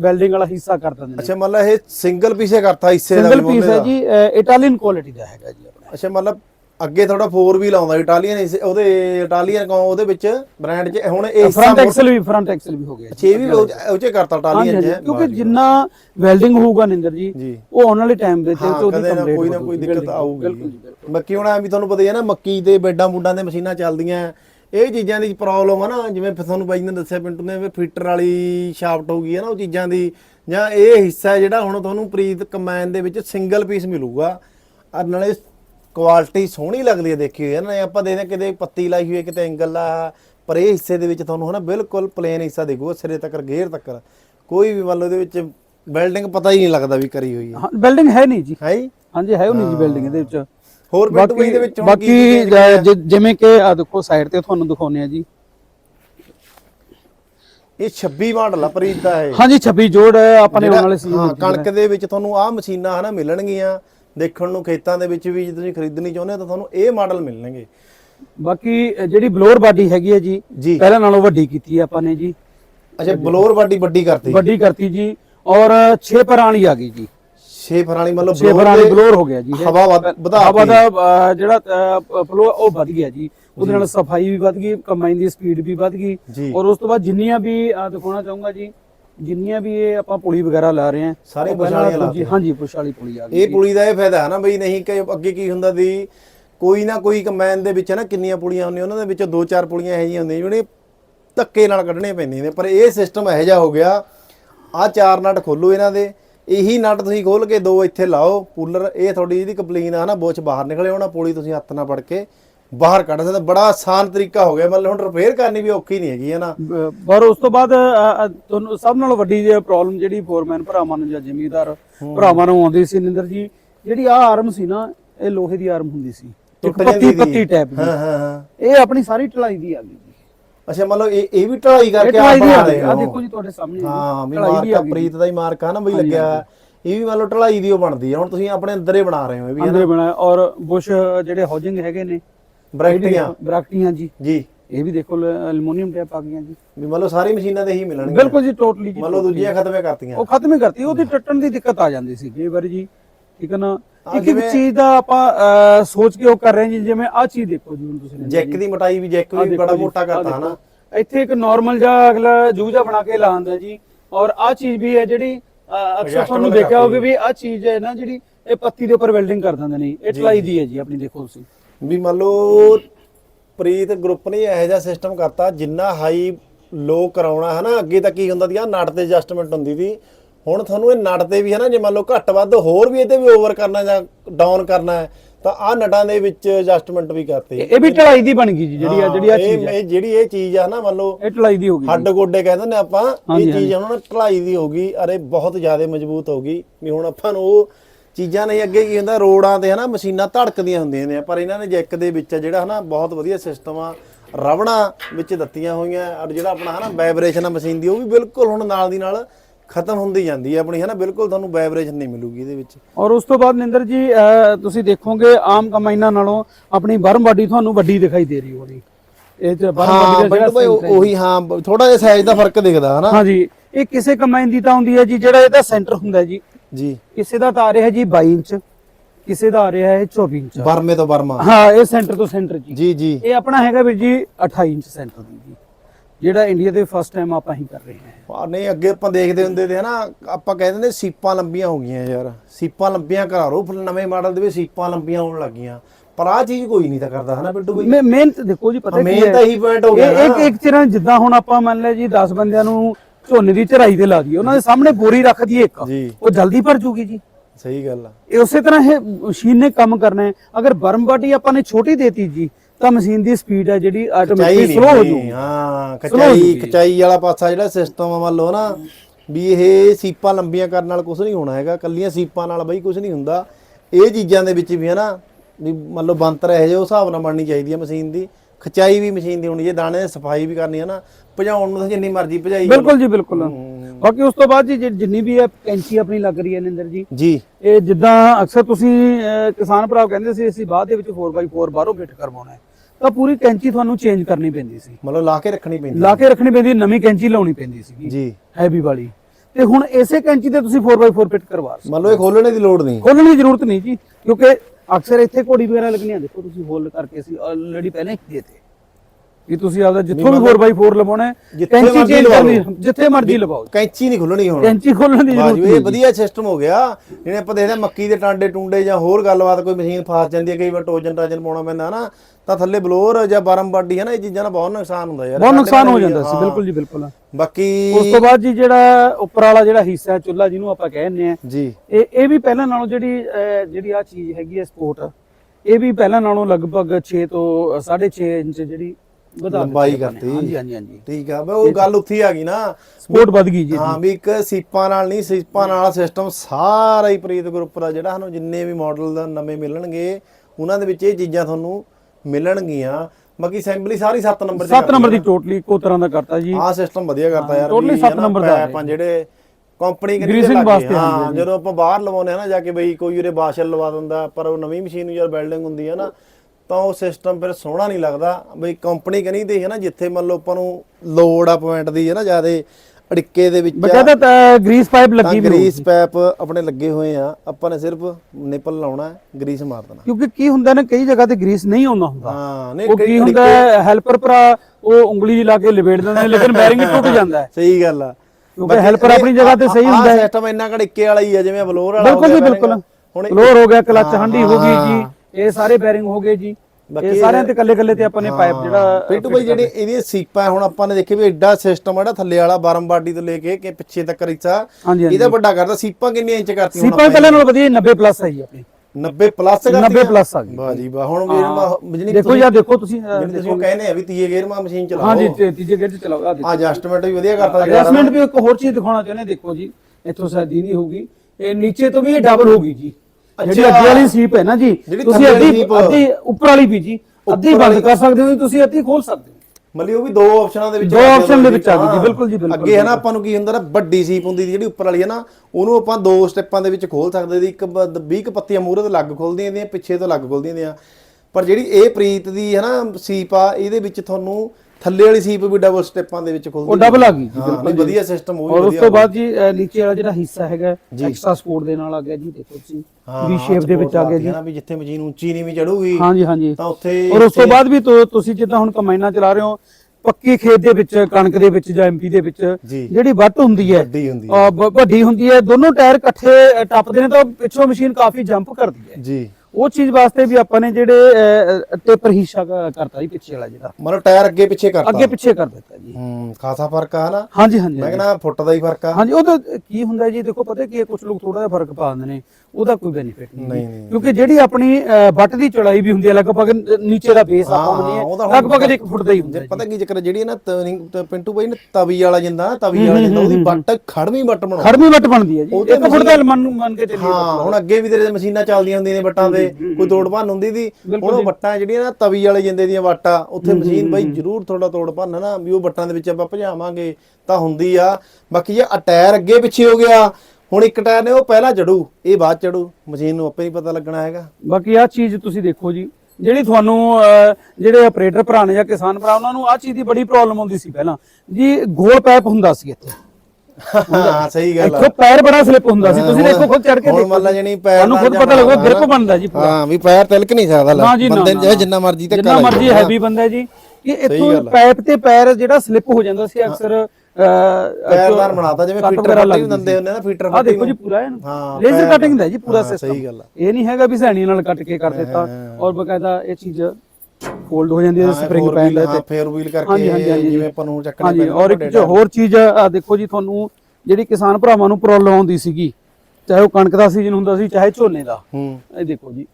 Speaker 2: ਵੈਲਡਿੰਗ ਵਾਲਾ ਹਿੱਸਾ ਕਰ ਦਿੰਦੇ ਨੇ।
Speaker 1: ਅੱਛਾ ਮਤਲਬ ਇਹ ਸਿੰਗਲ ਪੀਸੇ ਕਰਤਾ ਹਿੱਸੇ ਦਾ
Speaker 2: ਸਿੰਗਲ ਪੀਸ ਹੈ
Speaker 1: ਦਾ।
Speaker 2: ਜੀ ਇਟਾਲੀਅਨ ਕੁਆਲਿਟੀ ਦਾ ਹੈਗਾ ਜੀ ਆਪਣਾ।
Speaker 1: ਅੱਛਾ ਮਤਲਬ ਅੱਗੇ ਥੋੜਾ 4 ਵੀ ਲਾਉਂਦਾ ਇਟਾਲੀਅਨ ਉਹਦੇ ਇਟਾਲੀਅਨ ਕੋ ਉਹਦੇ ਵਿੱਚ ਬ੍ਰਾਂਡ 'ਚ ਹੁਣ ਇਹ
Speaker 2: ਫਰੰਟ ਐਕਸਲ ਵੀ ਫਰੰਟ ਐਕਸਲ ਵੀ ਹੋ ਗਿਆ ਜੀ।
Speaker 1: 6 ਵੀ ਉਹ 'ਚ- ਕਰਤਾ ਇਟਾਲੀਅਨ 'ਚ।
Speaker 2: ਕਿਉਂਕਿ ਜਿੰਨਾ ਵੈਲਡਿੰਗ ਹੋਊਗਾ ਨਿੰਦਰ ਜੀ ਉਹ ਆਉਣ ਵਾਲੇ ਟਾਈਮ ਦੇ ਤੇ ਉਹਦੀ ਕੰਪਲੀਟ
Speaker 1: ਕੋਈ ਨਾ ਕੋਈ ਦਿੱਕਤ ਆਊਗੀ। ਮੱਕੀ ਹੁਣ ਐ ਵੀ ਤੁਹਾਨੂੰ ਪਤਾ ਹੀ ਹੈ ਨਾ ਮੱਕੀ ਤੇ ਬੈਡਾਂ ਬੁੱਡਾਂ ਦੇ ਮਸ਼ੀਨਾਂ ਚੱਲਦੀਆਂ ਇਹ ਚੀਜ਼ਾਂ ਦੀ ਪ੍ਰੋਬਲਮ ਹੈ ਨਾ ਜਿਵੇਂ ਤੁਹਾਨੂੰ ਬਾਈ ਨੇ ਦੱਸਿਆ ਪਿੰਟੂ ਨੇ ਵੀ ਫੀਟਰ ਵਾਲੀ ਸ਼ਾਫਟ ਹੋ ਗਈ ਹੈ ਨਾ ਉਹ ਚੀਜ਼ਾਂ ਦੀ। ਜਾਂ ਇਹ ਹਿੱਸਾ ਜਿਹੜਾ ਹੁਣ ਤੁਹਾਨੂੰ ਪ੍ਰੀਤ ਕਮੈਨ ਦੇ ਵਿੱਚ ਸਿੰਗਲ ਪੀਸ ਮਿਲੂਗਾ। ਔਰ ਨਾਲੇ ਕੁਆਲਿਟੀ ਸੋਹਣੀ ਲੱਗਦੀ ਹੈ ਦੇਖੀ ਹੋਈ ਹੈ ਨਾ ਆਪਾਂ ਦੇਖਦੇ ਕਿਤੇ ਪੱਤੀ ਲਾਈ ਹੋਈ ਹੈ ਕਿਤੇ ਐਂਗਲ ਲਾ ਪਰ ਇਹ ਹਿੱਸੇ ਦੇ ਵਿੱਚ ਤੁਹਾਨੂੰ ਹਨਾ ਬਿਲਕੁਲ ਪਲੇਨ ਹਿੱਸਾ ਦੇਖੂਗਾ ਸਿਰੇ ਤੱਕ ਗੇਅਰ ਤੱਕ। ਕੋਈ ਵੀ ਮੰਨ ਲਓ ਇਹਦੇ ਵਿੱਚ ਬਿਲਡਿੰਗ ਪਤਾ ਹੀ ਨਹੀਂ ਲੱਗਦਾ ਵੀ ਕਰੀ ਹੋਈ ਹੈ
Speaker 2: ਹਾਂ ਬਿਲਡਿੰਗ ਹੈ ਨਹੀਂ ਜੀ।
Speaker 1: ਹੈ
Speaker 2: ਹਾਂਜੀ ਹੈ ਉਹ ਨਹੀਂ ਜੀ ਬਿਲਡਿੰਗ ਇਹਦੇ ਵਿੱਚ।
Speaker 1: ਹੋਰ ਬਿਲਡਿੰਗ ਦੇ ਵਿੱਚ ਹੁਣ ਕੀ
Speaker 2: ਬਾਕੀ ਜ- ਜ- ਜਿਵੇਂ ਕਿ ਆ ਦੇਖੋ ਸਾਈਡ ਤੇ ਤੁਹਾਨੂੰ ਦਿਖਾਉਨੇ ਆ ਜੀ।
Speaker 1: ਇਹ 26 ਮਾਡਲ ਆ ਪ੍ਰੀਤ ਦਾ ਇਹ।
Speaker 2: ਹਾਂਜੀ 26 ਜੋੜ ਆਪਾਂ ਨੇ ਆਉਣ ਵਾਲੇ ਸੀ
Speaker 1: ਹਾਂ ਕਣਕ ਦੇ ਵਿੱਚ ਤੁਹਾਨੂੰ ਆਹ ਮਸ਼ੀਨਾਂ ਹਨਾ ਮਿਲਣਗੀਆਂ। ਦੇਖਣ ਨੂੰ ਖੇਤਾਂ ਦੇ ਵਿੱਚ ਵੀ ਜੇ ਤੁਸੀਂ ਖਰੀਦਣੀ ਚਾਹੁੰਦੇ ਹੋ ਤਾਂ ਤੁਹਾਨੂੰ ਇਹ ਮਾਡਲ ਮਿਲਣਗੇ।
Speaker 2: ਬਾਕੀ ਅ, ਜਿਹੜੀ ਬਲੋਰ ਬਾਡੀ ਹੈਗੀ ਹੈ ਜੀ
Speaker 1: ਜੀ।
Speaker 2: ਪਹਿਲਾਂ ਨਾਲੋਂ ਵੱਡੀ ਕੀਤੀ ਹੈ ਆਪਾਂ ਨੇ ਜੀ।
Speaker 1: ਅੱਛਾ ਬਲੋਰ ਵੱਡੀ ਵੱਡੀ ਕਰਤੀ।
Speaker 2: ਵੱਡੀ ਕਰਤੀ ਜੀ ਔਰ 6 ਪਰਾਲੀ ਆ ਗਈ ਜੀ।
Speaker 1: 6 ਫਰਾਲੀ ਮਤਲਬ
Speaker 2: 6
Speaker 1: blower
Speaker 2: ਪਰਾਲੀ
Speaker 1: ਦੇ
Speaker 2: ਬਲੋਰ ਹੋ ਗਿਆ ਜੀ।
Speaker 1: ਹਵਾ ਵਧ-
Speaker 2: ਹਵਾ। ਦਾ ਜਿਹੜਾ ਫਲੋ ਉਹ ਵੱਧ ਗਿਆ ਜੀ ਉਹਦੇ ਨਾਲ ਸਫ਼ਾਈ ਵੀ ਵੱਧ ਗਈ ਕੰਬਾਈਨ ਦੀ ਸਪੀਡ ਵੀ ਵੱਧ ਗਈ
Speaker 1: ਜੀ।
Speaker 2: ਔਰ ਉਸ ਤੋਂ ਬਾਅਦ ਜਿੰਨੀਆਂ ਵੀ ਆ ਦਿਖਾਉਣਾ ਚਾਹੂੰਗਾ ਜੀ ਜਿੰਨੀਆਂ ਵੀ ਇਹ ਆਪਾਂ ਪੁਲੀ ਵਗੈਰਾ ਲਾ ਰਹੇ ਹਾਂ
Speaker 1: ਸਾਰੇ ਪੁਛਾਲੀਆਂ ਲਾ
Speaker 2: ਦੂਜੀ- ਹਾਂਜੀ ਪੁਸ਼ਾਲੀ ਪੁਲੀ ਆ ਗਈ
Speaker 1: ਇਹ ਪੁਲੀ ਦਾ ਇਹ ਫਾਇਦਾ ਹੈ ਨਾ ਬਈ ਨਹੀਂ ਕਿ ਅੱਗੇ ਕੀ ਹੁੰਦਾ ਦੀ ਕੋਈ ਨਾ ਕੋਈ ਕੰਬਾਈਨ ਦੇ ਵਿੱਚ ਨਾ ਕਿੰਨੀਆਂ ਪੁਲੀਆਂ ਹੁੰਦੀਆਂ ਉਹਨਾਂ ਦੇ ਵਿੱਚੋਂ ਦੋ ਚਾਰ ਪੁਲੀਆਂ ਇਹੋ ਜਿਹੀਆਂ ਹੁੰਦੀਆਂ ਜਿਹੜੇ ਧੱਕੇ ਨਾਲ ਕੱਢਣੀਆਂ ਪੈਂਦੀਆਂ ਨੇ ਪਰ ਇਹ ਸਿਸਟਮ ਇਹੋ ਜਿਹਾ ਹੋ ਗਿਆ ਆ ਚਾਰ ਨਟ ਖੋਲੋ ਇਹਨਾਂ ਦੇ ਇਹੀ ਨਟ ਤੁਸੀਂ ਖੋਲ ਕੇ ਦੋ ਇੱਥੇ ਲਾਓ ਪੂਲਰ ਇਹ ਤੁਹਾਡੀ ਜਿਹਦੀ ਕੰਪਲੀਨ ਆ ਨਾ ਬੋਚ ਬਾਹਰ ਨਿਕਲੇ ਆਉਣਾ ਪੁਲੀ ਤੁਸੀਂ ਹੱਥ ਨਾਲ ਫੜ ਕੇ ਬਾਹਰ ਕੱਢ ਸਕਦੇ ਬੜਾ ਆਸਾਨ ਤਰੀਕਾ ਹੋ ਗਿਆ ਮਤਲਬ ਹੁਣ ਰਿਪੇਅਰ ਕਰਨੀ ਵੀ ਔਖੀ ਨਹੀਂ ਹੈਗੀ ਹੈ ਨਾ?
Speaker 2: ਪਰ ਉਸ ਤੋਂ ਬਾਅਦ ਤੁਹਾਨੂੰ ਸਭ ਨਾਲੋਂ ਵੱਡੀ ਪ੍ਰੋਬਲਮ ਜਿਹੜੀ ਫੋਰਮੈਨ ਭਰਾਵਾਂ ਨੂੰ ਜਾਂ ਜ਼ਿਮੀਦਾਰ ਭਰਾਵਾਂ ਨੂੰ ਆਉਂਦੀ ਸੀ ਨਿੰਦਰ ਜੀ ਜਿਹੜੀ ਆ ਆਰਮ ਸੀ ਨਾ ਇਹ ਲੋਹੇ ਦੀ ਆਰਮ ਹੁੰਦੀ ਸੀ ਪੱਤੀ ਪੱਤੀ
Speaker 1: ਸੀ।
Speaker 2: ਟੈਪ ਦੀ।
Speaker 1: ਹਾਂ ਹਾਂ।
Speaker 2: ਇਹ ਆਪਣੀ ਸਾਰੀ ਢਲਾਈ ਦੀ ਆ ਗਈ।
Speaker 1: ਅੱਛਾ ਮਤਲਬ ਇਹ ਇਹ ਵੀ ਢਲਾਈ ਕਰਕੇ ਆ ਬਣਾ
Speaker 2: ਆ
Speaker 1: ਰਹੇ
Speaker 2: ਆ
Speaker 1: ਹੋ।
Speaker 2: ਦੇਖੋ ਜੀ ਤੁਹਾਡੇ ਸਾਹਮਣੇ
Speaker 1: ਹਾਂ ਵੀ ਮਾਰਕਾ
Speaker 2: ਆ
Speaker 1: ਪ੍ਰੀਤ ਦਾ ਹੀ ਮਾਰਕਾ ਨਾ ਬਈ ਲੱਗਿਆ। ਇਹ ਵੀ ਮੰਨ ਲਓ ਢਲਾਈ ਦੀ ਉਹ ਬਣਦੀ ਹੈ ਹੁਣ ਤੁਸੀਂ ਆਪਣੇ ਅੰਦਰ ਬਣਾ ਰਹੇ ਹੋ ਇਹ ਵੀ
Speaker 2: ਅੰਦਰੇ ਬਣਾਇਆ ਔਰ ਬੁਸ਼ ਜਿਹੜੇ ਹਾਊਸਿੰਗ ਹੈਗੇ ਨੇ
Speaker 1: ਬ੍ਰੈਕਟੀਆਂ।
Speaker 2: ਬ੍ਰੈਕਟੀਆਂ ਜੀ।
Speaker 1: ਜੀ।
Speaker 2: ਇਹ ਵੀ ਦੇਖੋ ਐਲੂਮੀਨੀਅਮ ਟੈਪ ਆ ਗਈਆਂ ਜੀ।
Speaker 1: ਵੀ ਮੰਨ ਲਓ ਸਾਰੀ ਮਸ਼ੀਨਾਂ ਦੇ ਹੀ ਮਿਲਣਗੇ
Speaker 2: ਬਿਲਕੁਲ ਜੀ ਟੋਟਲੀ ਜੀ
Speaker 1: ਮੰਨ ਲਓ ਦੂਜੀਆਂ ਖਤਮੇ ਕਰਤੀਆਂ।
Speaker 2: ਉਹ ਖਤਮ ਕਰਤੀ ਉਹਦੀ ਟੱਟਣ ਦੀ ਦਿੱਕਤ ਆ ਜਾਂਦੀ ਸੀ। ਕਈ ਵਾਰੀ ਜੀ ਠੀਕ ਹੈ ਨਾ ਇੱਕ ਇੱਕ ਚੀਜ਼ ਦਾ ਆਪਾਂ ਅਹ, ਸੋਚ ਕੇ ਉਹ ਕਰ ਰਹੇ ਜੀ ਜਿਵੇਂ ਆ ਚੀਜ਼ ਦੇਖੋ ਜੀ ਹੁਣ ਤੁਸੀਂ ਨੇ
Speaker 1: ਜੈਕ ਦੀ ਮੋਟਾਈ ਵੀ ਜੈਕ
Speaker 2: ਆਹ
Speaker 1: ਵੀ
Speaker 2: ਦੇਖੋ
Speaker 1: ਬੜਾ
Speaker 2: ਜੀ,
Speaker 1: ਮੋਟਾ
Speaker 2: ਆਹ
Speaker 1: ਕਰਤਾ
Speaker 2: ਦੇਖੋ।
Speaker 1: ਹਨਾ।
Speaker 2: ਇੱਥੇ ਇੱਕ ਨਾਰਮਲ ਜਿਹਾ ਅਗਲਾ ਜੂਜਾ ਬਣਾ ਕੇ ਲਾਉਂਦਾ ਜੀ ਔਰ ਆ ਚੀਜ਼ ਵੀ ਹੈ ਜਿਹੜੀ ਅਹ, ਅਕਸਰ
Speaker 1: Adjustment
Speaker 2: ਤੁਹਾਨੂੰ ਦੇਖਿਆ ਹੋਵੇ ਵੀ ਆ ਚੀਜ਼ ਹੈ ਨਾ ਜਿਹੜੀ ਇਹ ਪੱਤੀ ਦੇ ਉੱਪਰ ਵੈਲਡਿੰਗ ਕਰ ਦਿੰਦੇ ਨੇ ਇਹ ਢਲਾਈ ਦੀ ਹੈ ਜੀ ਆਪਣੀ ਦੇਖੋ ਤੁਸੀਂ।
Speaker 1: ਵੀ ਮੰਨ ਲਓ ਪ੍ਰੀਤ ਗਰੁੱਪ ਨੇ ਇਹੋ ਜਿਹਾ ਸਿਸਟਮ ਕਰਤਾ ਜਿੰਨਾ ਹਾਈ ਲੋ ਕਰਾਉਣਾ ਹੈ ਨਾ ਅੱਗੇ ਤਾਂ ਕੀ ਹੁੰਦਾ ਸੀ ਆ ਨਟ ਤੇ ਐਡਜਸਟਮੈਂਟ ਹੁੰਦੀ ਸੀ। ਹੁਣ ਤੁਹਾਨੂੰ ਇਹ ਨਟ ਤੇ ਵੀ ਹੈ ਨਾ ਜੇ ਮੰਨ ਲਓ ਘੱਟ ਵੱਧ ਹੋਰ ਵੀ ਇਹਦੇ ਵੀ ਓਵਰ ਕਰਨਾ ਜਾਂ ਡਾਊਨ ਕਰਨਾ ਹੈ ਤਾਂ ਆ ਨਟਾਂ ਦੇ ਵਿੱਚ ਐਡਜਸਟਮੈਂਟ ਵੀ ਕਰਤੇ।
Speaker 2: ਇਹ ਵੀ ਢਲਾਈ ਦੀ ਬਣ ਗਈ ਜੀ ਜਿਹੜੀ ਆ ਜਿਹੜੀ ਆ ਚੀਜ਼
Speaker 1: ਇਹ
Speaker 2: ਹੈ।
Speaker 1: ਇਹ ਜਿਹੜੀ ਇਹ ਚੀਜ਼ ਆ ਨਾ ਮੰਨ ਲਓ
Speaker 2: ਇਹ ਢਲਾਈ ਦੀ ਹੋ ਗਈ।
Speaker 1: ਹੱਡ ਗੋਡੇ ਕਹਿੰਦੇ ਨੇ ਆਪਾਂ ਇਹ ਚੀਜ਼ ਉਹਨਾਂ ਨੇ ਢਲਾਈ ਦੀ ਹੋ ਗਈ ਅਰੇ ਬਹੁਤ ਜ਼ਿਆਦਾ ਮਜ਼ਬੂਤ ਹੋ ਗਈ। ਵੀ ਹੁਣ ਆਪਾਂ ਨੂੰ ਉਹ ਚੀਜ਼ਾਂ ਨਹੀਂ ਅੱਗੇ ਕੀ ਹੁੰਦਾ ਰੋਡਾਂ ਤੇ ਹਨਾ ਮਸ਼ੀਨਾਂ ਧੜਕਦੀਆਂ ਹੁੰਦੀਆਂ ਨੇ ਪਰ ਇਹਨਾਂ ਨੇ ਜੈਕ ਦੇ ਵਿੱਚ ਜਿਹੜਾ ਹਨਾ ਬਹੁਤ ਵਧੀਆ ਸਿਸਟਮ ਆ ਰਵਣਾ ਵਿੱਚ ਦਿੱਤੀਆਂ ਹੋਈਆਂ ਔਰ ਜਿਹੜਾ ਆਪਣਾ ਹਨਾ ਵਾਈਬ੍ਰੇਸ਼ਨ ਆ ਮਸ਼ੀਨ ਦੀ ਉਹ ਵੀ ਬਿਲਕੁਲ ਹੁਣ ਨਾਲ ਦੀ ਨਾਲ ਖਤਮ ਹੁੰਦੀ ਜਾਂਦੀ ਹੈ ਆਪਣੀ ਹਨਾ? ਬਿਲਕੁਲ ਤੁਹਾਨੂੰ ਵਾਈਬ੍ਰੇਸ਼ਨ ਨਹੀਂ ਮਿਲੂਗੀ ਇਹਦੇ ਵਿੱਚ।
Speaker 2: ਔਰ ਉਸ ਤੋਂ ਬਾਅਦ ਨਿੰਦਰ ਜੀ ਤੁਸੀਂ ਦੇਖੋਗੇ ਆਮ ਕੰਬਾਈਨਾਂ ਨਾਲੋਂ ਆਪਣੀ ਬਰਮ ਬਾਡੀ ਤੁਹਾਨੂੰ ਵੱਡੀ ਦਿਖਾਈ ਦੇ ਰਹੀ ਹੋਣੀ। ਇਹ ਚ ਬਰਮ
Speaker 1: ਹਾਂ
Speaker 2: ਬਾਡੀ ਦਾ ਜਿਹੜਾ
Speaker 1: ਉਹ- ਹਾਂ ਥੋੜਾ ਜਿਹਾ ਸਾਈਜ਼ ਦਾ ਫ਼ਰਕ ਦਿਖਦਾ ਹਨਾ?
Speaker 2: ਹਾਂਜੀ ਇਹ ਕਿਸੇ ਕੰਬਾਈਨ ਦੀ ਤਾਂ ਹੁੰਦੀ ਹੈ ਜੀ ਜਿਹੜਾ ਇਹਦਾ ਸੈਂਟਰ ਹੁੰਦਾ ਹੈ ਜੀ।
Speaker 1: ਜੀ।
Speaker 2: ਕਿਸੇ ਦਾ ਤਾਂ ਆ ਰਿਹਾ ਜੀ 22 ਇੰਚ ਕਿਸੇ ਦਾ ਆ ਰਿਹਾ ਹੈ 24 ਇੰਚ।
Speaker 1: ਬਰਮੇ ਤੋਂ ਬਰਮਾ।
Speaker 2: ਹਾਂ ਇਹ ਸੈਂਟਰ ਤੋਂ ਸੈਂਟਰ ਜੀ।
Speaker 1: ਜੀ ਜੀ।
Speaker 2: ਇਹ ਆਪਣਾ ਹੈਗਾ ਵੀਰ ਜੀ 28 ਇੰਚ ਸੈਂਟਰ ਦੀ ਜੀ। ਜਿਹੜਾ ਇੰਡੀਆ ਦੇ ਫਸਟ ਟਾਈਮ ਆਪਾਂ ਹੀ ਕਰ ਰਹੇ ਹਾਂ।
Speaker 1: ਆ ਨਹੀਂ ਅੱਗੇ ਆਪਾਂ ਦੇਖਦੇ ਹੁੰਦੇ ਤੇ ਹਨਾ ਆਪਾਂ ਕਹਿ ਦਿੰਦੇ ਸੀਪਾਂ ਲੰਬੀਆਂ ਹੋ ਗਈਆਂ ਯਾਰ। ਸੀਪਾਂ ਲੰਬੀਆਂ ਕਰਾ ਲਓ ਫਿਰ ਨਵੇਂ ਮਾਡਲ ਦੇ ਵਿੱਚ ਸੀਪਾਂ ਲੰਬੀਆਂ ਹੋਣ ਲੱਗੀਆਂ। ਪਰ ਆ ਚੀਜ਼ ਕੋਈ ਨਹੀਂ ਤਾਂ ਕਰਦਾ ਹਨਾ ਬਿੱਟੂ ਬਈ।
Speaker 2: ਮੈਂ ਮਿਹਨਤ ਦੇਖੋ ਜੀ ਪਤਾ ਕੀ ਹੈ?
Speaker 1: ਤਾਂ ਇਹੀ ਪੁਆਇੰਟ ਹੋ ਗਿਆ
Speaker 2: ਇੱਕ ਇੱਕ ਤਰ੍ਹਾਂ ਜਿੱਦਾਂ ਹੁਣ ਆਪਾਂ ਮੰਨ ਲਿਆ ਜੀ 10 ਬੰਦਿਆਂ ਨੂੰ ਝੋਨੇ ਦੀ ਚੜਾਈ ਤੇ ਲਾ ਦਈਏ ਉਹਨਾਂ ਦੇ ਸਾਹਮਣੇ ਬੋਰੀ ਰੱਖ ਦਈਏ ਇੱਕ। ਉਹ ਜਲਦੀ ਭਰ ਜੂਗੀ ਜੀ।
Speaker 1: ਸਹੀ ਗੱਲ ਆ।
Speaker 2: ਇਹ ਉਸੇ ਤਰ੍ਹਾਂ ਇਹ ਮਸ਼ੀਨ ਨੇ ਕੰਮ ਕਰਨਾ ਹੈ। ਅਗਰ ਬਰਮ ਬਾਟੀ ਆਪਾਂ ਨੇ ਛੋਟੀ ਦੇਤੀ ਜੀ ਤਾਂ ਮਸ਼ੀਨ ਦੀ ਸਪੀਡ ਹੈ ਜਿਹੜੀ ਆਟੋਮੈਟਿਕਲੀ ਸਲੋ ਹੋ ਜੂਗੀ
Speaker 1: ਹਾਂ
Speaker 2: ਜੂਗੀ।
Speaker 1: ਖਚਾਈ ਵਾਲਾ ਪਾਸਾ ਜਿਹੜਾ ਸਿਸਟਮ ਆ ਮੰਨ ਲਓ ਨਾ ਵੀ ਇਹ ਸੀਪਾਂ ਲੰਬੀਆਂ ਕਰਨ ਨਾਲ ਕੁਝ ਨਹੀਂ ਹੋਣਾ ਹੈਗਾ ਕੱਲੀਆਂ ਸੀਪਾਂ ਨਾਲ ਬਈ ਕੁਝ ਨਹੀਂ ਹੁੰਦਾ। ਇਹ ਚੀਜ਼ਾਂ ਦੇ ਵਿੱਚ ਵੀ ਹੈ ਨਾ ਵੀ ਮੰਨ ਲਓ ਬੰਤਰ ਇਹ ਜਿਹੇ ਹਿਸਾਬ ਨਾਲ ਬਣਨੀ ਚਾਹੀਦੀ ਹੈ ਮਸ਼ੀਨ ਦੀ। ਖਚਾਈ ਵੀ ਮਸ਼ੀਨ ਦੀ ਹੋਣੀ ਜੇ ਦਾਣੇ ਦੀ ਸਫ਼ਾਈ ਵੀ ਕਰਨੀ ਹੈ ਨਾ। ਭਜਾਉਣ ਨੂੰ ਤਾਂ ਜਿੰਨੀ ਮਰਜ਼ੀ ਭਜਾਈ।
Speaker 2: ਬਿਲਕੁਲ ਜੀ ਬਿਲਕੁਲ। ਬਾਕੀ ਉਸ ਤੋਂ ਬਾਅਦ ਜੀ ਜਿੰਨੀ ਵੀ ਹੈ ਕੈਂਚੀ ਆਪਣੀ ਲੱਗ ਰਹੀ ਹੈ ਨਿੰਦਰ ਜੀ
Speaker 1: ਜੀ।
Speaker 2: ਇਹ ਜਿੱਦਾਂ ਅਕਸਰ ਤੁਸੀਂ ਕਿਸਾਨ ਭਰਾ ਕਹਿੰਦੇ ਸੀ ਅਸੀਂ ਬਾਅਦ ਦੇ ਵਿੱਚ 4x4 ਬਾਹਰੋਂ ਫਿੱਟ ਕਰਵਾਉਣਾ ਹੈ। ਤਾਂ ਪੂਰੀ ਕੈਂਚੀ ਤੁਹਾਨੂੰ ਚੇਂਜ ਕਰਨੀ ਪੈਂਦੀ ਸੀ।
Speaker 1: ਮਤਲਬ ਲਾ ਕੇ ਰੱਖਣੀ ਪੈਂਦੀ
Speaker 2: ਲਾ ਕੇ ਰੱਖਣੀ ਪੈਂਦੀ ਨਵੀਂ ਕੈਂਚੀ ਲਾਉਣੀ ਪੈਂਦੀ ਸੀ
Speaker 1: ਜੀ।
Speaker 2: ਹੈਵੀ ਵਾਲੀ। ਤੇ ਹੁਣ ਇਸੇ ਕੈਂਚੀ ਤੇ ਤੁਸੀਂ 4x4 ਫਿੱਟ ਕਰਵਾ ਸਕਦੇ
Speaker 1: ਮੰਨ ਲਓ ਇਹ ਖੋਲਣੇ ਦੀ ਲੋੜ ਨਹੀਂ।
Speaker 2: ਖੋਲਣ ਦੀ ਜ਼ਰੂਰਤ ਨਹੀਂ ਜੀ ਕਿਉਂਕਿ ਅਕਸਰ ਇੱਥੇ ਘੋੜੀ ਵਗੈਰਾ ਲੱਗਣੀਆਂ ਦੇਖੋ ਤੁਸੀਂ ਹੋਲ ਕਰਕੇ ਅਸੀਂ ਆਲਰੇਡੀ ਪਹਿਲਾਂ ਹੀ ਦੇਤੇ ਵੀ ਤੁਸੀਂ ਆਪਦਾ ਜਿੱਥੋਂ ਵੀ 4x4 ਲਵਾਉਣਾ
Speaker 1: ਜਿੱਥੇ
Speaker 2: ਕੈਂਚੀ
Speaker 1: ਮਰਜ਼ੀ
Speaker 2: ਚੇਂਜ
Speaker 1: ਲਵਾ
Speaker 2: ਕਰਨੀ
Speaker 1: ਲਓ।
Speaker 2: ਜਿੱਥੇ ਮਰਜ਼ੀ ਲਵਾਓ।
Speaker 1: ਕੈਂਚੀ ਨਹੀਂ ਖੁੱਲਣੀ ਹੁਣ।
Speaker 2: ਕੈਂਚੀ ਖੋਲਣ ਦੀ ਜ਼ਰੂਰਤ
Speaker 1: ਬਾਜੂ ਇਹ
Speaker 2: ਨਹੀਂ।
Speaker 1: ਵਧੀਆ ਸਿਸਟਮ ਹੋ ਗਿਆ। ਜਿਵੇਂ ਆਪਾਂ ਦੇਖਦੇ ਮੱਕੀ ਦੇ ਟਾਂਡੇ ਟੁੰਡੇ ਜਾਂ ਹੋਰ ਗੱਲਬਾਤ ਕੋਈ ਮਸ਼ੀਨ ਫਾਸ ਜਾਂਦੀ ਹੈ ਕਈ ਵਾਰ ਟੋਜਨ ਟਾਜਨ ਪਾਉਣਾ ਪੈਂਦਾ ਨਾ ਤਾਂ ਥੱਲੇ ਬਲੋਰ ਜਾਂ ਬਰਮ ਬਾਡੀ ਹੈ ਨਾ ਇਹ ਚੀਜ਼ਾਂ ਦਾ ਬਹੁਤ ਨੁਕਸਾਨ ਹੁੰਦਾ ਯਾਰ।
Speaker 2: ਬਹੁਤ ਨੁਕਸਾਨ ਹੋ ਜਾਂਦਾ ਸੀ। ਬਿਲਕੁਲ ਜੀ ਬਿਲਕੁਲ।
Speaker 1: ਬਾਕੀ
Speaker 2: ਉਸ ਤੋਂ ਬਾਅਦ ਜੀ ਜਿਹੜਾ ਉੱਪਰ ਵਾਲਾ ਜਿਹੜਾ ਹਿੱਸਾ ਹੈ ਚੁੱਲ੍ਹਾ ਜਿਹਨੂੰ ਆਪਾਂ ਕਹਿੰਦੇ ਆ
Speaker 1: ਜੀ।
Speaker 2: ਇਹ ਇਹ ਵੀ ਪਹਿਲਾਂ ਨਾਲੋਂ ਜਿਹੜੀ ਜਿਹੜੀ ਆ ਚੀਜ਼ ਹੈਗੀ ਹੈ ਸਪੋਰਟ ਇਹ ਵੀ ਪਹਿਲਾਂ ਨਾਲੋਂ ਲਗਭਗ 6 ਤੋਂ 6.5 ਇੰਚ ਜਿਹੜੀ
Speaker 1: ਲੰਬਾਈ
Speaker 2: ਆਪਾਂ।
Speaker 1: ਕਰਤੀ।
Speaker 2: ਹਾਂਜੀ ਹਾਂਜੀ ਹਾਂਜੀ।
Speaker 1: ਠੀਕ ਆ ਬਈ ਉਹ ਗੱਲ ਉੱਥੇ ਹੀ ਆ ਗਈ ਨਾ।
Speaker 2: ਸਪੋਰਟ ਵੱਧ ਗਈ ਜੀ।
Speaker 1: ਹਾਂ ਵੀ ਇੱਕ ਸੀਪਾਂ ਨਾਲ ਨਹੀਂ ਸੀਪਾਂ ਨਾਲ ਸਿਸਟਮ ਸਾਰਾ ਹੀ ਪ੍ਰੀਤ ਗਰੁੱਪ ਦਾ ਜਿਹੜਾ ਸਾਨੂੰ ਜਿੰਨੇ ਵੀ ਮਾਡਲ ਦਾ ਨਵੇਂ ਮਿਲਣਗੇ ਉਹਨਾਂ ਦੇ ਵਿੱਚ ਇਹ ਚੀਜ਼ਾਂ ਤੁਹਾਨੂੰ ਮਿਲਣਗੀਆਂ। ਬਾਕੀ ਅਸੈਂਬਲੀ ਸਾਰੀ 7 ਨੰਬਰ 'ਚ
Speaker 2: 7 ਨੰਬਰ ਦੀ ਟੋਟਲੀ ਇੱਕੋ ਤਰ੍ਹਾਂ ਦਾ ਕਰਤਾ ਜੀ।
Speaker 1: ਆਹ ਸਿਸਟਮ ਵਧੀਆ ਕਰਤਾ ਯਾਰ ਹੈ ਨਾ,
Speaker 2: ਨੰਬਰ ਦਾ
Speaker 1: ਪੈਪ ਆ ਜਿਹੜੇ ਕੰਪਨੀ ਕਹਿੰਦੀ
Speaker 2: Greasing ਵਾਸਤੇ
Speaker 1: ਹਾਂ
Speaker 2: ਹੈ
Speaker 1: ਜਦੋਂ ਆਪਾਂ ਬਾਹਰ ਲਵਾਉਂਦੇ ਆ ਨਾ ਜਾ ਕੇ ਬਈ ਕੋਈ ਉਰੇ ਬਾਸ਼ਲ ਲਵਾ ਦਿੰਦਾ ਪਰ ਉਹ ਨਵੀਂ ਮਸ਼ੀਨ ਨੂੰ ਜਦ ਬਿਲਡਿੰਗ ਹੁੰਦੀ ਹੈ ਨਾ ਤਾਂ ਉਹ ਸਿਸਟਮ ਫਿਰ ਸੋਹਣਾ ਨਹੀਂ ਲੱਗਦਾ। ਬਈ ਕੰਪਨੀ ਕਹਿੰਦੀ ਦੇ ਹੈ ਨਾ ਜਿੱਥੇ ਮੰਨ ਲਓ ਆਪਾਂ ਨੂੰ ਲੋਡ ਆ ਪੁਆਇੰਟ ਦੀ ਹੈ ਨਾ ਜਿਆਦੇ ਅੜਿੱਕੇ ਦੇ ਵਿੱਚ
Speaker 2: ਬਕਾਇਦਾ ਤਾਂ ਗਰੀਸ ਪਾਈਪ
Speaker 1: ਤਾਂ
Speaker 2: ਲੱਗੀ ਵੀ
Speaker 1: ਗਰੀਸ ਪੈਪ ਆਪਣੇ ਲੱਗੇ ਹੋਏ ਆ। ਆਪਾਂ ਨੇ ਸਿਰਫ ਨਿਪਲ ਲਾਉਣਾ ਹੈ ਗਰੀਸ ਮਾਰ ਦੇਣਾ।
Speaker 2: ਕਿਉਂਕਿ ਕੀ ਹੁੰਦਾ ਨਾ ਕਈ ਜਗ੍ਹਾ ਤੇ ਗਰੀਸ ਨਹੀਂ ਆਉਂਦਾ ਹੁੰਦਾ।
Speaker 1: ਹਾਂ ਨਹੀਂ
Speaker 2: ਉਹ ਕੀ ਹੁੰਦਾ ਹੈਲਪਰ ਭਰਾ ਉਹ ਉਂਗਲੀ ਲਾ ਕੇ ਲਪੇਟ ਦਿੰਦੇ ਨੇ ਲੇਕਿਨ ਬੈਰਿੰਗ ਟੁੱਟ ਜਾਂਦਾ ਹੈ।
Speaker 1: ਸਹੀ ਗੱਲ ਆ।
Speaker 2: ਕਿਉਂਕਿ ਹੈਲਪਰ ਆਪਣੀ ਜਗ੍ਹਾ ਤੇ ਸਹੀ ਹੁੰਦਾ ਹੈ।
Speaker 1: ਸਿਸਟਮ ਇੰਨਾ ਘੜਿੱਕੇ ਵਾਲਾ ਹੀ ਆ ਜਿਵੇਂ ਬਲੋਰ ਵਾਲਾ
Speaker 2: ਬਿਲਕੁਲ
Speaker 1: ਹੋ
Speaker 2: ਬਿਲਕੁਲ।
Speaker 1: ਹੁਣ
Speaker 2: ਫਲੋਰ ਹੋ ਗਿਆ ਕਲਚ ਹੰਡੀ ਹੋ ਗਈ ਜੀ। ਇਹ ਸਾਰੇ ਬੈਰਿੰਗ ਹੋ ਗਏ ਜੀ। ਇਹ ਸਾਰਿਆਂ ਤੇ ਕੱਲੇ ਕੱਲੇ ਤੇ ਆਪਾਂ ਨੇ ਪਾਈਪ ਜਿਹੜਾ
Speaker 1: ਪਿੰਟੂ ਭਾਈ ਜਿਹੜੇ ਇਹਦੀਆਂ ਸੀਪਾਂ ਹੁਣ ਆਪਾਂ ਨੇ ਦੇਖੇ ਵੀ ਐਡਾ ਸਿਸਟਮ ਜਿਹੜਾ ਥੱਲੇ ਵਾਲਾ ਬਾਰਮ ਬਾਡੀ ਤੋਂ ਲੈ ਕੇ ਕਿ ਪਿੱਛੇ ਤੱਕ
Speaker 2: ਹਾਂਜੀ
Speaker 1: ਇਹਦਾ ਵੱਡਾ ਕਰਦਾ ਸੀਪਾਂ ਕਿੰਨੀਆਂ ਇੰਚ ਕਰਤੀ ਹੁਣ
Speaker 2: ਸੀਪਾਂ ਪਹਿਲਾਂ ਨਾਲੋਂ ਵਧੀਆ 90 ਪਲੱਸ ਆਈ ਆਪਣੀ।
Speaker 1: 90 ਪਲੱਸ ਕਰਤੀ
Speaker 2: 90 ਪਲੱਸ ਆ ਗਈ।
Speaker 1: ਵਾਹ ਜੀ ਵਾਹ ਹੁਣ ਵੀਰ ਮਾ ਬਿਜਲੀ
Speaker 2: ਦੇਖੋ ਯਾਰ ਦੇਖੋ ਤੁਸੀਂ
Speaker 1: ਤੁਸੀਂ ਕਹਿੰਦੇ ਆ ਵੀ ਤੀਏ ਗੇਅਰ ਮਾ ਮਸ਼ੀਨ ਚਲਾਓ।
Speaker 2: ਹਾਂਜੀ ਤੇ ਤੀਜੇ ਚਲਾਓ ਆ ਦੇਖੋ।
Speaker 1: ਆ ਐਡਜਸਟਮੈਂਟ ਵੀ ਵਧੀਆ ਕਰਤਾ ਜੀ
Speaker 2: ਐਡਜਸਟਮੈਂਟ ਵੀ ਇੱਕ ਹੋਰ ਚੀਜ਼ ਦਿਖਾਉਣਾ ਚਾਹੁੰਦੇ ਦੇਖੋ ਜੀ। ਇੱਥੋਂ ਸਾਡੀ ਨਹੀਂ ਹੋਊਗੀ। ਇਹ ਨੀਚੇ ਤੋਂ ਵੀ ਇਹ ਡਬਲ ਹੋਗੀ ਜੀ। ਜਿਹੜੀ। ਅੱਗੇ ਵਾਲੀ ਸੀਪ ਹੈ ਨਾ ਜੀ ਤੁਸੀਂ ਅੱਧੀ। ਅੱਧੀ ਉੱਪਰ ਵਾਲੀ ਵੀ ਜੀ ਅੱਧੀ ਬੰਦ ਕਰ ਸਕਦੇ ਹੋ ਤੁਸੀਂ ਅੱਧੀ ਖੋਲ ਸਕਦੇ ਹੋ
Speaker 1: ਮਤਲਬ ਉਹ ਵੀ ਦੋ ਆਪਸ਼ਨਾਂ ਦੇ ਵਿੱਚ
Speaker 2: ਦੋ
Speaker 1: ਆ ਗਿਆ
Speaker 2: option ਦੇ। ਵਿੱਚ ਆ ਗਈ ਜੀ। ਬਿਲਕੁਲ ਜੀ, ਬਿਲਕੁਲ,
Speaker 1: ਅੱਗੇ ਹੈ ਨਾ ਆਪਾਂ ਨੂੰ ਕੀ ਹੁੰਦਾ ਨਾ ਵੱਡੀ ਸੀਪ ਹੁੰਦੀ ਜਿਹੜੀ ਉੱਪਰ ਵਾਲੀ ਹੈ ਨਾ ਉਹਨੂੰ ਆਪਾਂ ਦੋ ਸਟੈਪਾਂ ਦੇ ਵਿੱਚ ਖੋਲ ਸਕਦੇ ਸੀ ਇੱਕ 20 ਕ ਪੱਤੀਆਂ ਮੂਹਰੇ ਤੋਂ ਲੱਗ ਖੋਲਦੀਆਂ ਦੀਆਂ ਪਿੱਛੇ ਤੋਂ ਲੱਗ ਖੋਲਦੀਆਂ ਦੀਆਂ ਪਰ ਜਿਹੜੀ ਇਹ ਪ੍ਰੀਤ ਦੀ ਹੈ ਨਾ ਸੀਪ ਆ ਇਹਦੇ ਵਿੱਚ ਤੁਹਾਨੂੰ ਥੱਲੇ ਵਾਲੀ ਸੀਪ ਵੀ ਡਬਲ ਸਟੈਪਾਂ ਦੇ ਵਿੱਚ ਖੁੱਲਦੀ
Speaker 2: ਉਹ ਡਬਲ ਆ ਗਈ ਜੀ
Speaker 1: ਹਾਂ ਨਹੀਂ ਵਧੀਆ ਸਿਸਟਮ ਉਹ
Speaker 2: ਔਰ
Speaker 1: ਵੀ
Speaker 2: ਉਸ
Speaker 1: ਵਧੀਆ
Speaker 2: ਤੋਂ ਬਾਅਦ ਜੀ ਨੀਚੇ ਵਾਲਾ ਜਿਹੜਾ ਹਿੱਸਾ ਹੈਗਾ ਐਕਸਟਰਾ ਸਪੋਰਟ ਦੇ ਨਾਲ ਆ ਗਿਆ ਜੀ ਦੇਖੋ ਤੁਸੀਂ। ਵੀ ਸ਼ੇਪ ਦੇ ਵਿੱਚ ਆ ਗਿਆ ਜੀ।
Speaker 1: ਹੈ ਨਾ ਵੀ ਜਿੱਥੇ ਮਸ਼ੀਨ ਉੱਚੀ ਨਹੀਂ ਵੀ ਚੜੂਗੀ
Speaker 2: ਹਾਂਜੀ ਹਾਂਜੀ।
Speaker 1: ਤਾਂ ਉੱਥੇ
Speaker 2: ਔਰ ਉਸ ਤੋਂ ਬਾਅਦ ਵੀ ਤੁ- ਤੁਸੀਂ ਜਿੱਦਾਂ ਹੁਣ ਕੰਬਾਈਨਾਂ ਚਲਾ ਰਹੇ ਹੋ ਪੱਕੀ ਖੇਤ ਦੇ ਵਿੱਚ ਕਣਕ ਦੇ ਵਿੱਚ ਜਾਂ ਐਮਪੀ ਦੇ ਵਿੱਚ
Speaker 1: ਜੀ।
Speaker 2: ਜਿਹੜੀ ਵੱਟ ਹੁੰਦੀ ਹੈ
Speaker 1: ਵੱਡੀ ਹੁੰਦੀ
Speaker 2: ਵੱਡੀ ਹੈ ਦੋਨੋਂ ਟਾਇਰ ਇਕੱਠੇ ਅ, ਟੱਪਦੇ ਨੇ ਤਾਂ ਪਿੱਛੋਂ ਮਸ਼ੀਨ ਕਾਫੀ ਜੰਪ ਕਰਦੀ ਹੈ।
Speaker 1: ਜੀ।
Speaker 2: ਉਹ ਚੀਜ਼ ਵਾਸਤੇ ਵੀ ਆਪਾਂ ਨੇ ਜਿਹੜੇ ਟੇਪਰ ਹਿੱਸਾ ਕਰਤਾ ਜੀ ਪਿੱਛੇ ਵਾਲਾ ਜਿਹੜਾ।
Speaker 1: ਮਤਲਬ ਟਾਇਰ ਅੱਗੇ ਪਿੱਛੇ ਕਰਤਾ।
Speaker 2: ਅੱਗੇ ਪਿੱਛੇ ਕਰ ਦਿੱਤਾ ਜੀ।
Speaker 1: ਹੂੰ ਖਾਸਾ ਫ਼ਰਕ ਆ ਨਾ?
Speaker 2: ਹਾਂਜੀ ਹਾਂਜੀ
Speaker 1: ਮੈਂ ਕਹਿੰਦਾ ਫੁੱਟ ਦਾ ਹੀ ਫ਼ਰਕ ਆ।
Speaker 2: ਹਾਂਜੀ ਉਹ ਤਾਂ ਕੀ ਹੁੰਦਾ ਜੀ ਦੇਖੋ ਪਤਾ ਕੀ ਹੈ ਕੁਝ ਲੋਕ ਥੋੜਾ ਜਿਹਾ ਫ਼ਰਕ ਪਾ ਦਿੰਦੇ ਨੇ। ਉਹਦਾ ਕੋਈ ਬੈਨੀਫਿਟ ਨਹੀਂ
Speaker 1: ਨਹੀਂ, ਨਹੀਂ।
Speaker 2: ਕਿਉਂਕਿ ਜਿਹੜੀ ਆਪਣੀ ਅ, ਵੱਟ ਦੀ ਚੌੜਾਈ ਵੀ ਹੁੰਦੀ ਹੈ ਲਗਭਗ ਨੀਚੇ ਦਾ ਬੇਸ ਆਪਾਂ
Speaker 1: ਹਾਂ,
Speaker 2: ਮੰਨੀਏ
Speaker 1: ਉਹਦਾ ਹੁਣ
Speaker 2: ਲਗਭਗ 1 ਫੁੱਟ ਦਾ ਹੀ ਹੁੰਦਾ
Speaker 1: ਜੇ ਪਤਾ ਕੀ ਚੱਕਰ ਜਿਹੜੀ ਨਾ ਤਵਿੰਗ- ਤੇ ਪਿੰਟੂ ਬਾਈ ਨੇ ਤਵੀ ਵਾਲਾ ਜਿੰਦਾ ਤਵੀ ਵਾਲਾ ਜਿੰਦਾ ਉਹਦੀ ਬੱਟ ਖੜਵੀਂ ਬੱਟ ਬਣਾਉਂਦਾ।
Speaker 2: ਖੜਵੀਂ ਵੱਟ ਬਣਦੀ ਹੈ ਜੀ।
Speaker 1: ਉਹਦੇ
Speaker 2: 1 ਫੁੱਟ ਦਾ ਮੰਨ ਮੰਨ ਕੇ ਚੱਲੀਏ
Speaker 1: ਹਾਂ ਹੁਣ ਅੱਗੇ ਵੀ ਤੇਰੇ ਮਸ਼ੀਨਾਂ ਚੱਲਦੀਆਂ ਹੁੰਦੀਆਂ ਨੇ ਬੱਟਾਂ ਤੇ ਕੋਈ ਤੋੜ ਭੰਨ ਹੁੰਦੀ ਸੀ। ਹੁਣ ਉਹ ਬੱਟਾਂ ਜਿਹੜੀਆਂ ਨਾ ਤਵੀ ਵਾਲੇ ਜਿੰਦੇ ਦੀਆਂ ਬੱਟਾਂ ਉੱਥੇ ਮਸ਼ੀਨ ਬਾਈ ਜ਼ਰੂਰ ਥੋੜਾ ਤੋੜ ਭੰਨ ਨਾ ਵੀ ਉਹ ਬੱਟਾਂ ਦੇ ਵਿੱਚ ਆਪਾਂ ਭਜਾਵਾਂਗੇ ਤਾਂ ਹੁੰਦੀ ਆ। ਬਾਕੀ ਜੇ ਆ ਟਾਇਰ ਅੱਗੇ ਪਿੱਛੇ ਹੋ ਗਿਆ ਹੁਣ ਇੱਕ ਟਾਇਰ ਨੇ ਉਹ ਪਹਿਲਾਂ ਚੜੂ ਇਹ ਬਾਅਦ ਚੜੂ ਮਸ਼ੀਨ ਨੂੰ ਆਪੇ ਨਹੀਂ ਪਤਾ ਲੱਗਣਾ ਹੈਗਾ।
Speaker 2: ਬਾਕੀ ਆਹ ਚੀਜ਼ ਤੁਸੀਂ ਦੇਖੋ ਜੀ ਜਿਹੜੀ ਤੁਹਾਨੂੰ ਅਹ, ਜਿਹੜੇ ਆਪਰੇਟਰ ਭਰਾ ਨੇ ਜਾਂ ਕਿਸਾਨ ਭਰਾ ਉਹਨਾਂ ਨੂੰ ਆਹ ਚੀਜ਼ ਦੀ ਬੜੀ ਪ੍ਰੋਬਲਮ ਹੁੰਦੀ ਸੀ ਪਹਿਲਾਂ। ਜੀ ਗੋਲ ਪੈਪ ਹੁੰਦਾ ਸੀ ਇੱਥੇ।
Speaker 1: ਹਾਂ ਸਹੀ ਗੱਲ ਆ।
Speaker 2: ਇੱਥੋਂ ਪੈਰ ਬੜਾ ਸਲਿੱਪ ਹੁੰਦਾ ਸੀ। ਤੁਸੀਂ
Speaker 1: ਹੁਣ-
Speaker 2: ਦੇਖੋ ਖੁਦ ਚੜ ਕੇ
Speaker 1: ਹੁਣ
Speaker 2: ਦੇਖੋ।
Speaker 1: ਮੰਨ ਲਾ ਜਾਣੀ ਪੈਰ
Speaker 2: ਤੁਹਾਨੂੰ ਖੁਦ
Speaker 1: ਨਾਲ
Speaker 2: ਪਤਾ ਲੱਗੂਗਾ ਗ੍ਰਿਪ
Speaker 1: ਨਾ।
Speaker 2: ਬਣਦਾ ਜੀ ਪੂਰਾ।
Speaker 1: ਹਾਂ ਵੀ ਪੈਰ ਤਿਲਕ ਨਹੀਂ ਸਕਦਾ ਲੈ।
Speaker 2: ਨਾ ਜੀ ਨਾ
Speaker 1: ਬੰਦੇ
Speaker 2: ਨਾ,
Speaker 1: ਨੂੰ ਚਾਹੇ ਜਿੰਨਾ ਮਰਜ਼ੀ ਧੱਕਾ
Speaker 2: ਜਿੰਨਾ ਮਰਜ਼ੀ। ਹੈਵੀ ਬੰਦਾ ਜੀ। ਕਿ ਇੱਥੋਂ
Speaker 1: ਆ।
Speaker 2: ਪੈਪ ਤੇ ਪੈਰ ਜਿਹੜਾ ਸਲਿੱਪ ਹੋ ਜਾਂਦਾ ਸੀ ਅਕਸਰ
Speaker 1: ਪੈਰਦਾਰ ਬਣਾਤਾ ਜਿਵੇਂ ਫੀਟਰ ਨੂੰ ਦਿੰਦੇ ਹੁੰਦੇ ਨਾ ਫੀਟਰ
Speaker 2: ਆ ਦੇਖੋ ਜੀ ਪੂਰਾ ਹੈ
Speaker 1: ਹਾਂ,
Speaker 2: ਲੇਜ਼ਰ ਕਟਿੰਗ ਦਾ ਜੀ ਪੂਰਾ ਸਿਸਟਮ
Speaker 1: ਸਹੀ ਗੱਲ ਆ।
Speaker 2: ਇਹ ਨਹੀਂ ਹੈਗਾ ਵੀ ਸੈਣੀ ਨਾਲ ਕੱਟ ਕੇ ਕਰ ਦਿੱਤਾ ਔਰ ਬਕਾਇਦਾ ਇਹ ਚੀਜ਼ ਫੋਲਡ ਹੋ ਜਾਂਦੀ ਹੈ ਸਪ੍ਰਿੰਗ ਪੈਨ ਦੇ ਤੇ।
Speaker 1: ਫੇਰ ਵੀਲ ਕਰਕੇ। ਜਿਵੇਂ ਆਪਾਂ ਨੂੰ ਚੱਕਣੇ ਪੈਂਦੇ
Speaker 2: ਔਰ ਇੱਕ ਜੋ ਹੋਰ ਚੀਜ਼ ਆ ਦੇਖੋ ਜੀ ਤੁਹਾਨੂੰ ਜਿਹੜੀ ਕਿਸਾਨ ਭਰਾਵਾਂ ਨੂੰ ਪ੍ਰੋਬਲਮ ਆਉਂਦੀ ਸੀਗੀ ਚਾਹੇ ਉਹ ਕਣਕ ਦਾ ਸੀਜ਼ਨ ਹੁੰਦਾ ਸੀ ਚਾਹੇ ਝੋਨੇ ਦਾ।
Speaker 1: ਹੂੰ।
Speaker 2: ਇਹ ਦੇਖੋ ਜੀ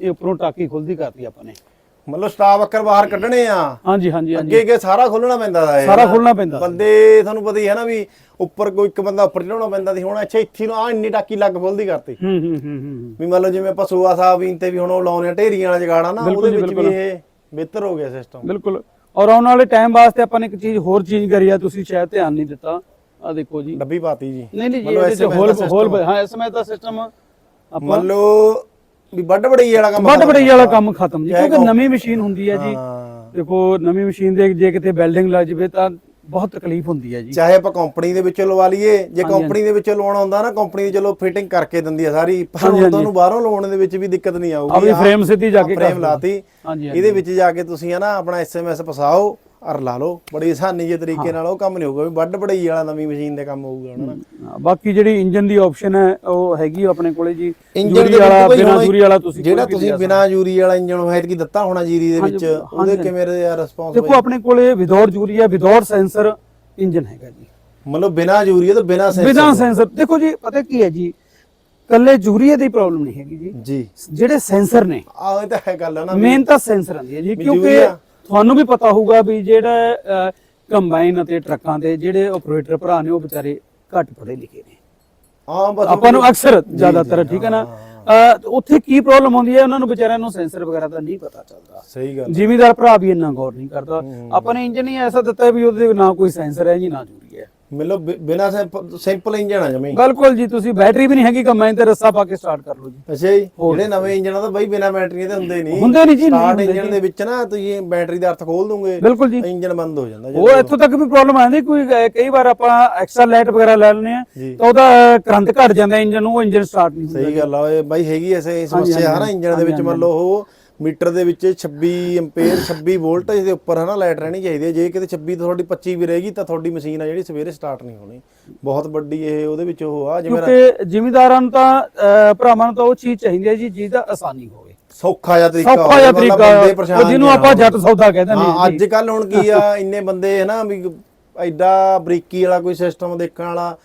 Speaker 2: ਇਹ ਉੱਪਰੋਂ ਟਾਕੀ ਖੁੱਲਦੀ ਕਰਤੀ ਆਪਾਂ ਨੇ।
Speaker 1: ਮਤਲਬ ਸਟਾਫ ਅੱਕਰ ਬਾਹਰ ਕੱਢਣੇ ਆ।
Speaker 2: ਹਾਂਜੀ ਹਾਂਜੀ ਹਾਂਜੀ।
Speaker 1: ਅੱਗੇ ਅੱਗੇ ਸਾਰਾ ਖੋਲਣਾ ਪੈਂਦਾ ਦਾ ਇਹ।
Speaker 2: ਸਾਰਾ ਖੋਲਣਾ ਪੈਂਦਾ।
Speaker 1: ਬੰਦੇ ਤੁਹਾਨੂੰ ਪਤਾ ਹੀ ਹੈ ਨਾ ਵੀ ਉੱਪਰ ਕੋਈ ਇੱਕ ਬੰਦਾ ਉੱਪਰ ਚੜਾਉਣਾ ਪੈਂਦਾ ਸੀ ਹੁਣ ਅੱਛਾ ਇੱਥੇ ਨੂੰ ਆ ਇੰਨੀ ਟਾਕੀ ਲੱਗ ਖੋਲਦੀ ਕਰਤੀ।
Speaker 2: ਹੂੰ ਹੂੰ ਹੂੰ ਹੂੰ
Speaker 1: ਵੀ ਮੰਨ ਲਓ ਜਿਵੇਂ ਆਪਾਂ ਸੂਆ ਸਾਹਿਬ ਤੇ ਵੀ ਹੁਣ ਉਹ ਲਾਉਣੇ ਆ ਢੇਰੀਆਂ ਵਾਲਾ ਜਗਾੜਾ ਨਾ
Speaker 2: ਬਿਲਕੁਲ
Speaker 1: ਉਹਦੇ
Speaker 2: ਜੀ,
Speaker 1: ਵਿੱਚ ਵੀ
Speaker 2: ਬਿਲਕੁਲ।
Speaker 1: ਇਹ ਬਿਹਤਰ ਹੋ ਗਿਆ ਸਿਸਟਮ
Speaker 2: ਬਿਲਕੁਲ। ਔਰ ਆਉਣ ਵਾਲੇ ਟਾਈਮ ਵਾਸਤੇ ਆਪਾਂ ਨੇ ਇੱਕ ਚੀਜ਼ ਹੋਰ ਚੇਂਜ ਕਰੀ ਆ ਤੁਸੀਂ ਸ਼ਾਇਦ ਧਿਆਨ ਨਹੀਂ ਦਿੱਤਾ। ਆ ਦੇਖੋ ਜੀ।
Speaker 1: ਡੱਬੀ ਪਾਤੀ ਜੀ।
Speaker 2: ਨਹੀਂ ਨਹੀਂ ਜੀ
Speaker 1: ਮਤਲਬ
Speaker 2: ਇਹਦੇ ਚ ਹੋਲ
Speaker 1: ਦਾ
Speaker 2: ਹੋਲ
Speaker 1: system।
Speaker 2: ਹਾਂ ਐਸਐਮਐਸ ਦਾ ਸਿਸਟਮ ਆਪਾਂ
Speaker 1: ਮੰਨ ਲਓ ਵੀ ਵੱਡ ਬੜਈ ਵਾਲਾ ਕੰਮ
Speaker 2: ਵੱਡ ਬੜਈ ਵਾਲਾ ਕੰਮ ਖਤਮ ਜੀ ਕਿਉਂਕਿ ਨਵੀਂ ਮਸ਼ੀਨ ਹੁੰਦੀ ਹੈ ਜੀ। ਦੇਖੋ ਨਵੀਂ ਮਸ਼ੀਨ ਦੇ ਜੇ ਕਿਤੇ ਬਿਲਡਿੰਗ ਲੱਗ ਜਵੇ ਤਾਂ ਬਹੁਤ ਤਕਲੀਫ ਹੁੰਦੀ ਹੈ ਜੀ।
Speaker 1: ਚਾਹੇ ਆਪਾਂ ਕੰਪਨੀ ਦੇ ਵਿੱਚੋਂ ਲਵਾ ਲਈਏ ਜੇ ਕੰਪਨੀ ਦੇ ਵਿੱਚੋਂ ਲਵਾਉਣਾ ਹੁੰਦਾ ਨਾ ਕੰਪਨੀ ਦੀ ਚਲੋ ਫਿਟਿੰਗ ਕਰਕੇ ਦਿੰਦੀ ਆ ਸਾਰੀ ਪਰ ਤੁਹਾਨੂੰ ਬਾਹਰੋਂ ਲਵਾਉਣ ਦੇ ਵਿੱਚ ਵੀ ਦਿੱਕਤ ਨਹੀਂ ਆਊਗੀ।
Speaker 2: ਆਪਣੀ frame ਸਿੱਧੀ ਜਾ ਕੇ
Speaker 1: ਫਰੇਮ। ਲਾਤੀ। ਇਹਦੇ ਵਿੱਚ ਜਾ ਕੇ ਤੁਸੀਂ ਹਨਾ ਆਪਣਾ ਐਸਐਮਐਸ ਫਸਾਓ। ਔਰ ਲਾ ਲਓ ਬੜੀ ਆਸਾਨੀ ਜਿਹੇ ਤਰੀਕੇ ਨਾਲ ਉਹ ਕੰਮ ਨਹੀਂ ਹੋਊਗਾ ਵੀ ਵੱਡ ਬੜਈ ਵਾਲਾ ਨਵੀਂ ਮਸ਼ੀਨ ਦੇ ਕੰਮ ਹੋਊਗਾ ਹੁਣ ਨਾ
Speaker 2: ਹਾਂ, ਬਾਕੀ ਜਿਹੜੀ ਇੰਜਨ ਦੀ ਆਪਸ਼ਨ ਹੈ ਉਹ ਹੈਗੀ ਆਪਣੇ ਕੋਲੇ ਜੀ।
Speaker 1: ਇੰਜਨ
Speaker 2: ਜੂਰੀ
Speaker 1: ਦੇ
Speaker 2: ਵਾਲਾ ਬਿਨਾ ਜੂਰੀ ਵਾਲਾ ਤੁਸੀਂ
Speaker 1: ਜਿਹੜਾ ਤੁਸੀਂ ਬਿਨਾ ਯੂਰੀ ਵਾਲਾ ਇੰਜਨ ਹੈ ਕਿ ਦਿੱਤਾ ਹੋਣਾ ਜੀਰੀ ਦੇ ਵਿੱਚ ਉਹਦੇ ਕਿਵੇਂ ਰਿਹਾ ਰਿਸਪੌਂਸ
Speaker 2: ਦੇਖੋ ਆਪਣੇ ਕੋਲੇ ਵਿਦਆਊਟ ਜੂਰੀ ਹੈ ਵਿਦਆਊਟ ਸੈਂਸਰ ਇੰਜਨ ਹੈਗਾ ਜੀ।
Speaker 1: ਮਤਲਬ ਬਿਨਾ ਯੂਰੀ ਤੋਂ ਬਿਨਾ ਸੈਂਸਰ
Speaker 2: ਬਿਨਾ ਸੈਂਸਰ ਦੇਖੋ ਜੀ ਪਤਾ ਕੀ ਹੈ ਜੀ? ਕੱਲੇ ਜੂਰੀਏ ਦੀ ਪ੍ਰੋਬਲਮ ਨਹੀਂ ਹੈਗੀ ਜੀ।
Speaker 1: ਜੀ।
Speaker 2: ਜਿਹੜੇ ਸੈਂਸਰ ਨੇ
Speaker 1: ਆਹ ਇਹ ਤਾਂ ਹੈ ਗੱਲ ਹੈ ਨਾ
Speaker 2: ਮੇਨ ਤਾਂ ਸੈਂਸਰ ਆਂਦੀ ਹੈ ਜੀ ਕਿਉਂਕਿ ਤੁਹਾਨੂੰ ਵੀ ਪਤਾ ਹੋਊਗਾ ਵੀ ਜਿਹੜਾ ਕੰਬਾਈਨ ਅਤੇ ਟਰੱਕਾਂ ਦੇ ਜਿਹੜੇ ਆਪਰੇਟਰ ਭਰਾ ਨੇ ਉਹ ਵਿਚਾਰੇ ਘੱਟ ਪੜ੍ਹੇ ਲਿਖੇ ਨੇ।
Speaker 1: ਹਾਂ ਬਸ
Speaker 2: ਆਪਾਂ ਨੂੰ ਅਕਸਰ ਜ਼ਿਆਦਾਤਰ ਠੀਕ ਹੈ ਨਾ? ਉੱਥੇ ਕੀ ਪ੍ਰੋਬਲਮ ਆਉਂਦੀ ਹੈ ਉਹਨਾਂ ਨੂੰ ਵਿਚਾਰਿਆਂ ਨੂੰ ਸੈਂਸਰ ਵਗੈਰਾ ਦਾ ਨਹੀਂ ਪਤਾ ਚੱਲਦਾ।
Speaker 1: ਸਹੀ ਗੱਲ
Speaker 2: ਜ਼ਿਮੀਦਾਰ ਭਰਾ ਵੀ ਇੰਨਾ ਗੌਰ ਨਹੀਂ ਕਰਦਾ। ਆਪਾਂ ਨੇ ਇੰਜਨ ਹੀ ਐਸਾ ਦਿੱਤਾ ਵੀ ਉਹਦੇ ਨਾ ਕੋਈ ਸੈਂਸਰ ਹੈ ਜੀ ਨਾ ਜੂਰੀ ਹੈ।
Speaker 1: ਮਤਲਬ ਬਿਨਾ ਸਿੰਪਲ ਇੰਜਣ ਆ ਜਮੇ।
Speaker 2: ਬਿਲਕੁਲ ਜੀ ਤੁਸੀਂ ਬੈਟਰੀ ਵੀ ਨਹੀਂ ਹੈਗੀ ਕੰਬਾਈਨ ਤੇ ਰੱਸਾ ਪਾ ਕੇ ਸਟਾਰਟ ਕਰ ਲਓ ਜੀ।
Speaker 1: ਅੱਛਾ ਜੀ ਜਿਹੜੇ ਨਵੇਂ ਇੰਜਣਾਂ ਤਾਂ ਬਈ ਬਿਨਾ ਬੈਟਰੀਆਂ ਦੇ ਹੁੰਦੇ ਨਹੀਂ।
Speaker 2: ਹੁੰਦੇ ਨਹੀਂ ਜੀ, ਨਹੀਂ
Speaker 1: ਸਟਾਰਟ
Speaker 2: ਹੁੰਦੇ
Speaker 1: ਇੰਜਣ ਦੇ ਵਿੱਚ ਨਾ ਤੁਸੀਂ ਬੈਟਰੀ ਦਾ ਅਰਥ ਖੋਲ ਦੋਗੇ
Speaker 2: ਬਿਲਕੁਲ ਜੀ।
Speaker 1: ਇੰਜਣ ਬੰਦ ਹੋ ਜਾਂਦਾ ਜੀ
Speaker 2: ਉਹ ਇੱਥੋਂ ਤੱਕ ਵੀ ਪ੍ਰੋਬਲਮ ਆਉਂਦੀ ਕੋਈ ਅਹ, ਕਈ ਵਾਰ ਆਪਾਂ ਐਕਸਟਰਾ ਲਾਈਟ ਵਗੈਰਾ ਲੈ ਲੈਂਦੇ ਆ
Speaker 1: ਜੀ।
Speaker 2: ਤਾਂ ਉਹਦਾ ਕਰੰਟ ਘਟ ਜਾਂਦਾ ਇੰਜਨ ਨੂੰ ਉਹ ਇੰਜਨ ਸਟਾਰਟ ਨਹੀਂ ਹੁੰਦਾ
Speaker 1: ਸਹੀ ਗੱਲ ਆ ਬਾਈ ਹੈਗੀ ਐਸੇ ਸਮੱਸਿਆ ਹੈ ਨਾ ਇੰਜਣ ਦੇ ਵਿੱਚ ਮੰਨ ਲਓ ਉਹ ਮੀਟਰ ਦੇ ਵਿੱਚ 26 ਐਂਪੀਅਰ 26 ਵੋਲਟੇਜ ਦੇ ਉੱਪਰ ਹੈ ਨਾ ਲਾਈਟ ਰਹਿਣੀ ਚਾਹੀਦੀ ਹੈ। ਜੇ ਕਿਤੇ 26 ਤੋਂ ਤੁਹਾਡੀ 25 ਵੀ ਰਹੇਗੀ ਤਾਂ ਤੁਹਾਡੀ ਮਸ਼ੀਨ ਆ ਜਿਹੜੀ ਸਵੇਰੇ ਸਟਾਰਟ ਨਹੀਂ ਹੋਣੀ। ਬਹੁਤ ਵੱਡੀ ਇਹ ਉਹਦੇ ਵਿੱਚ ਉਹ ਆ ਜਿਵੇਂ
Speaker 2: ਕਿਉਂਕਿ ਜ਼ਿਮੀਦਾਰਾਂ ਨੂੰ ਤਾਂ ਭਰਾਵਾਂ ਨੂੰ ਤਾਂ ਉਹ ਚੀਜ਼ ਚਾਹੀਦੀ ਹੈ ਜੀ ਜਿਹਦਾ ਆਸਾਨੀ ਹੋਵੇ।
Speaker 1: ਸੌਖਾ ਜਿਹਾ ਤਰੀਕਾ
Speaker 2: ਸੌਖਾ ਜਿਹਾ ਤਰੀਕਾ ਉਹ ਜਿਹਨੂੰ ਆਪਾਂ। ਜੱਟ ਸੌਦਾ ਕਹਿੰਦੇ ਨੇ
Speaker 1: ਹਾਂ ਅੱਜ ਕੱਲ ਹੁਣ ਕੀ ਆ ਇੰਨੇ ਬੰਦੇ ਹੈ ਨਾ ਵੀ ਐਡਾ ਬਰੀਕੀ ਵਾਲਾ ਕੋਈ ਸਿਸਟਮ ਦੇਖਣ ਵਾਲਾ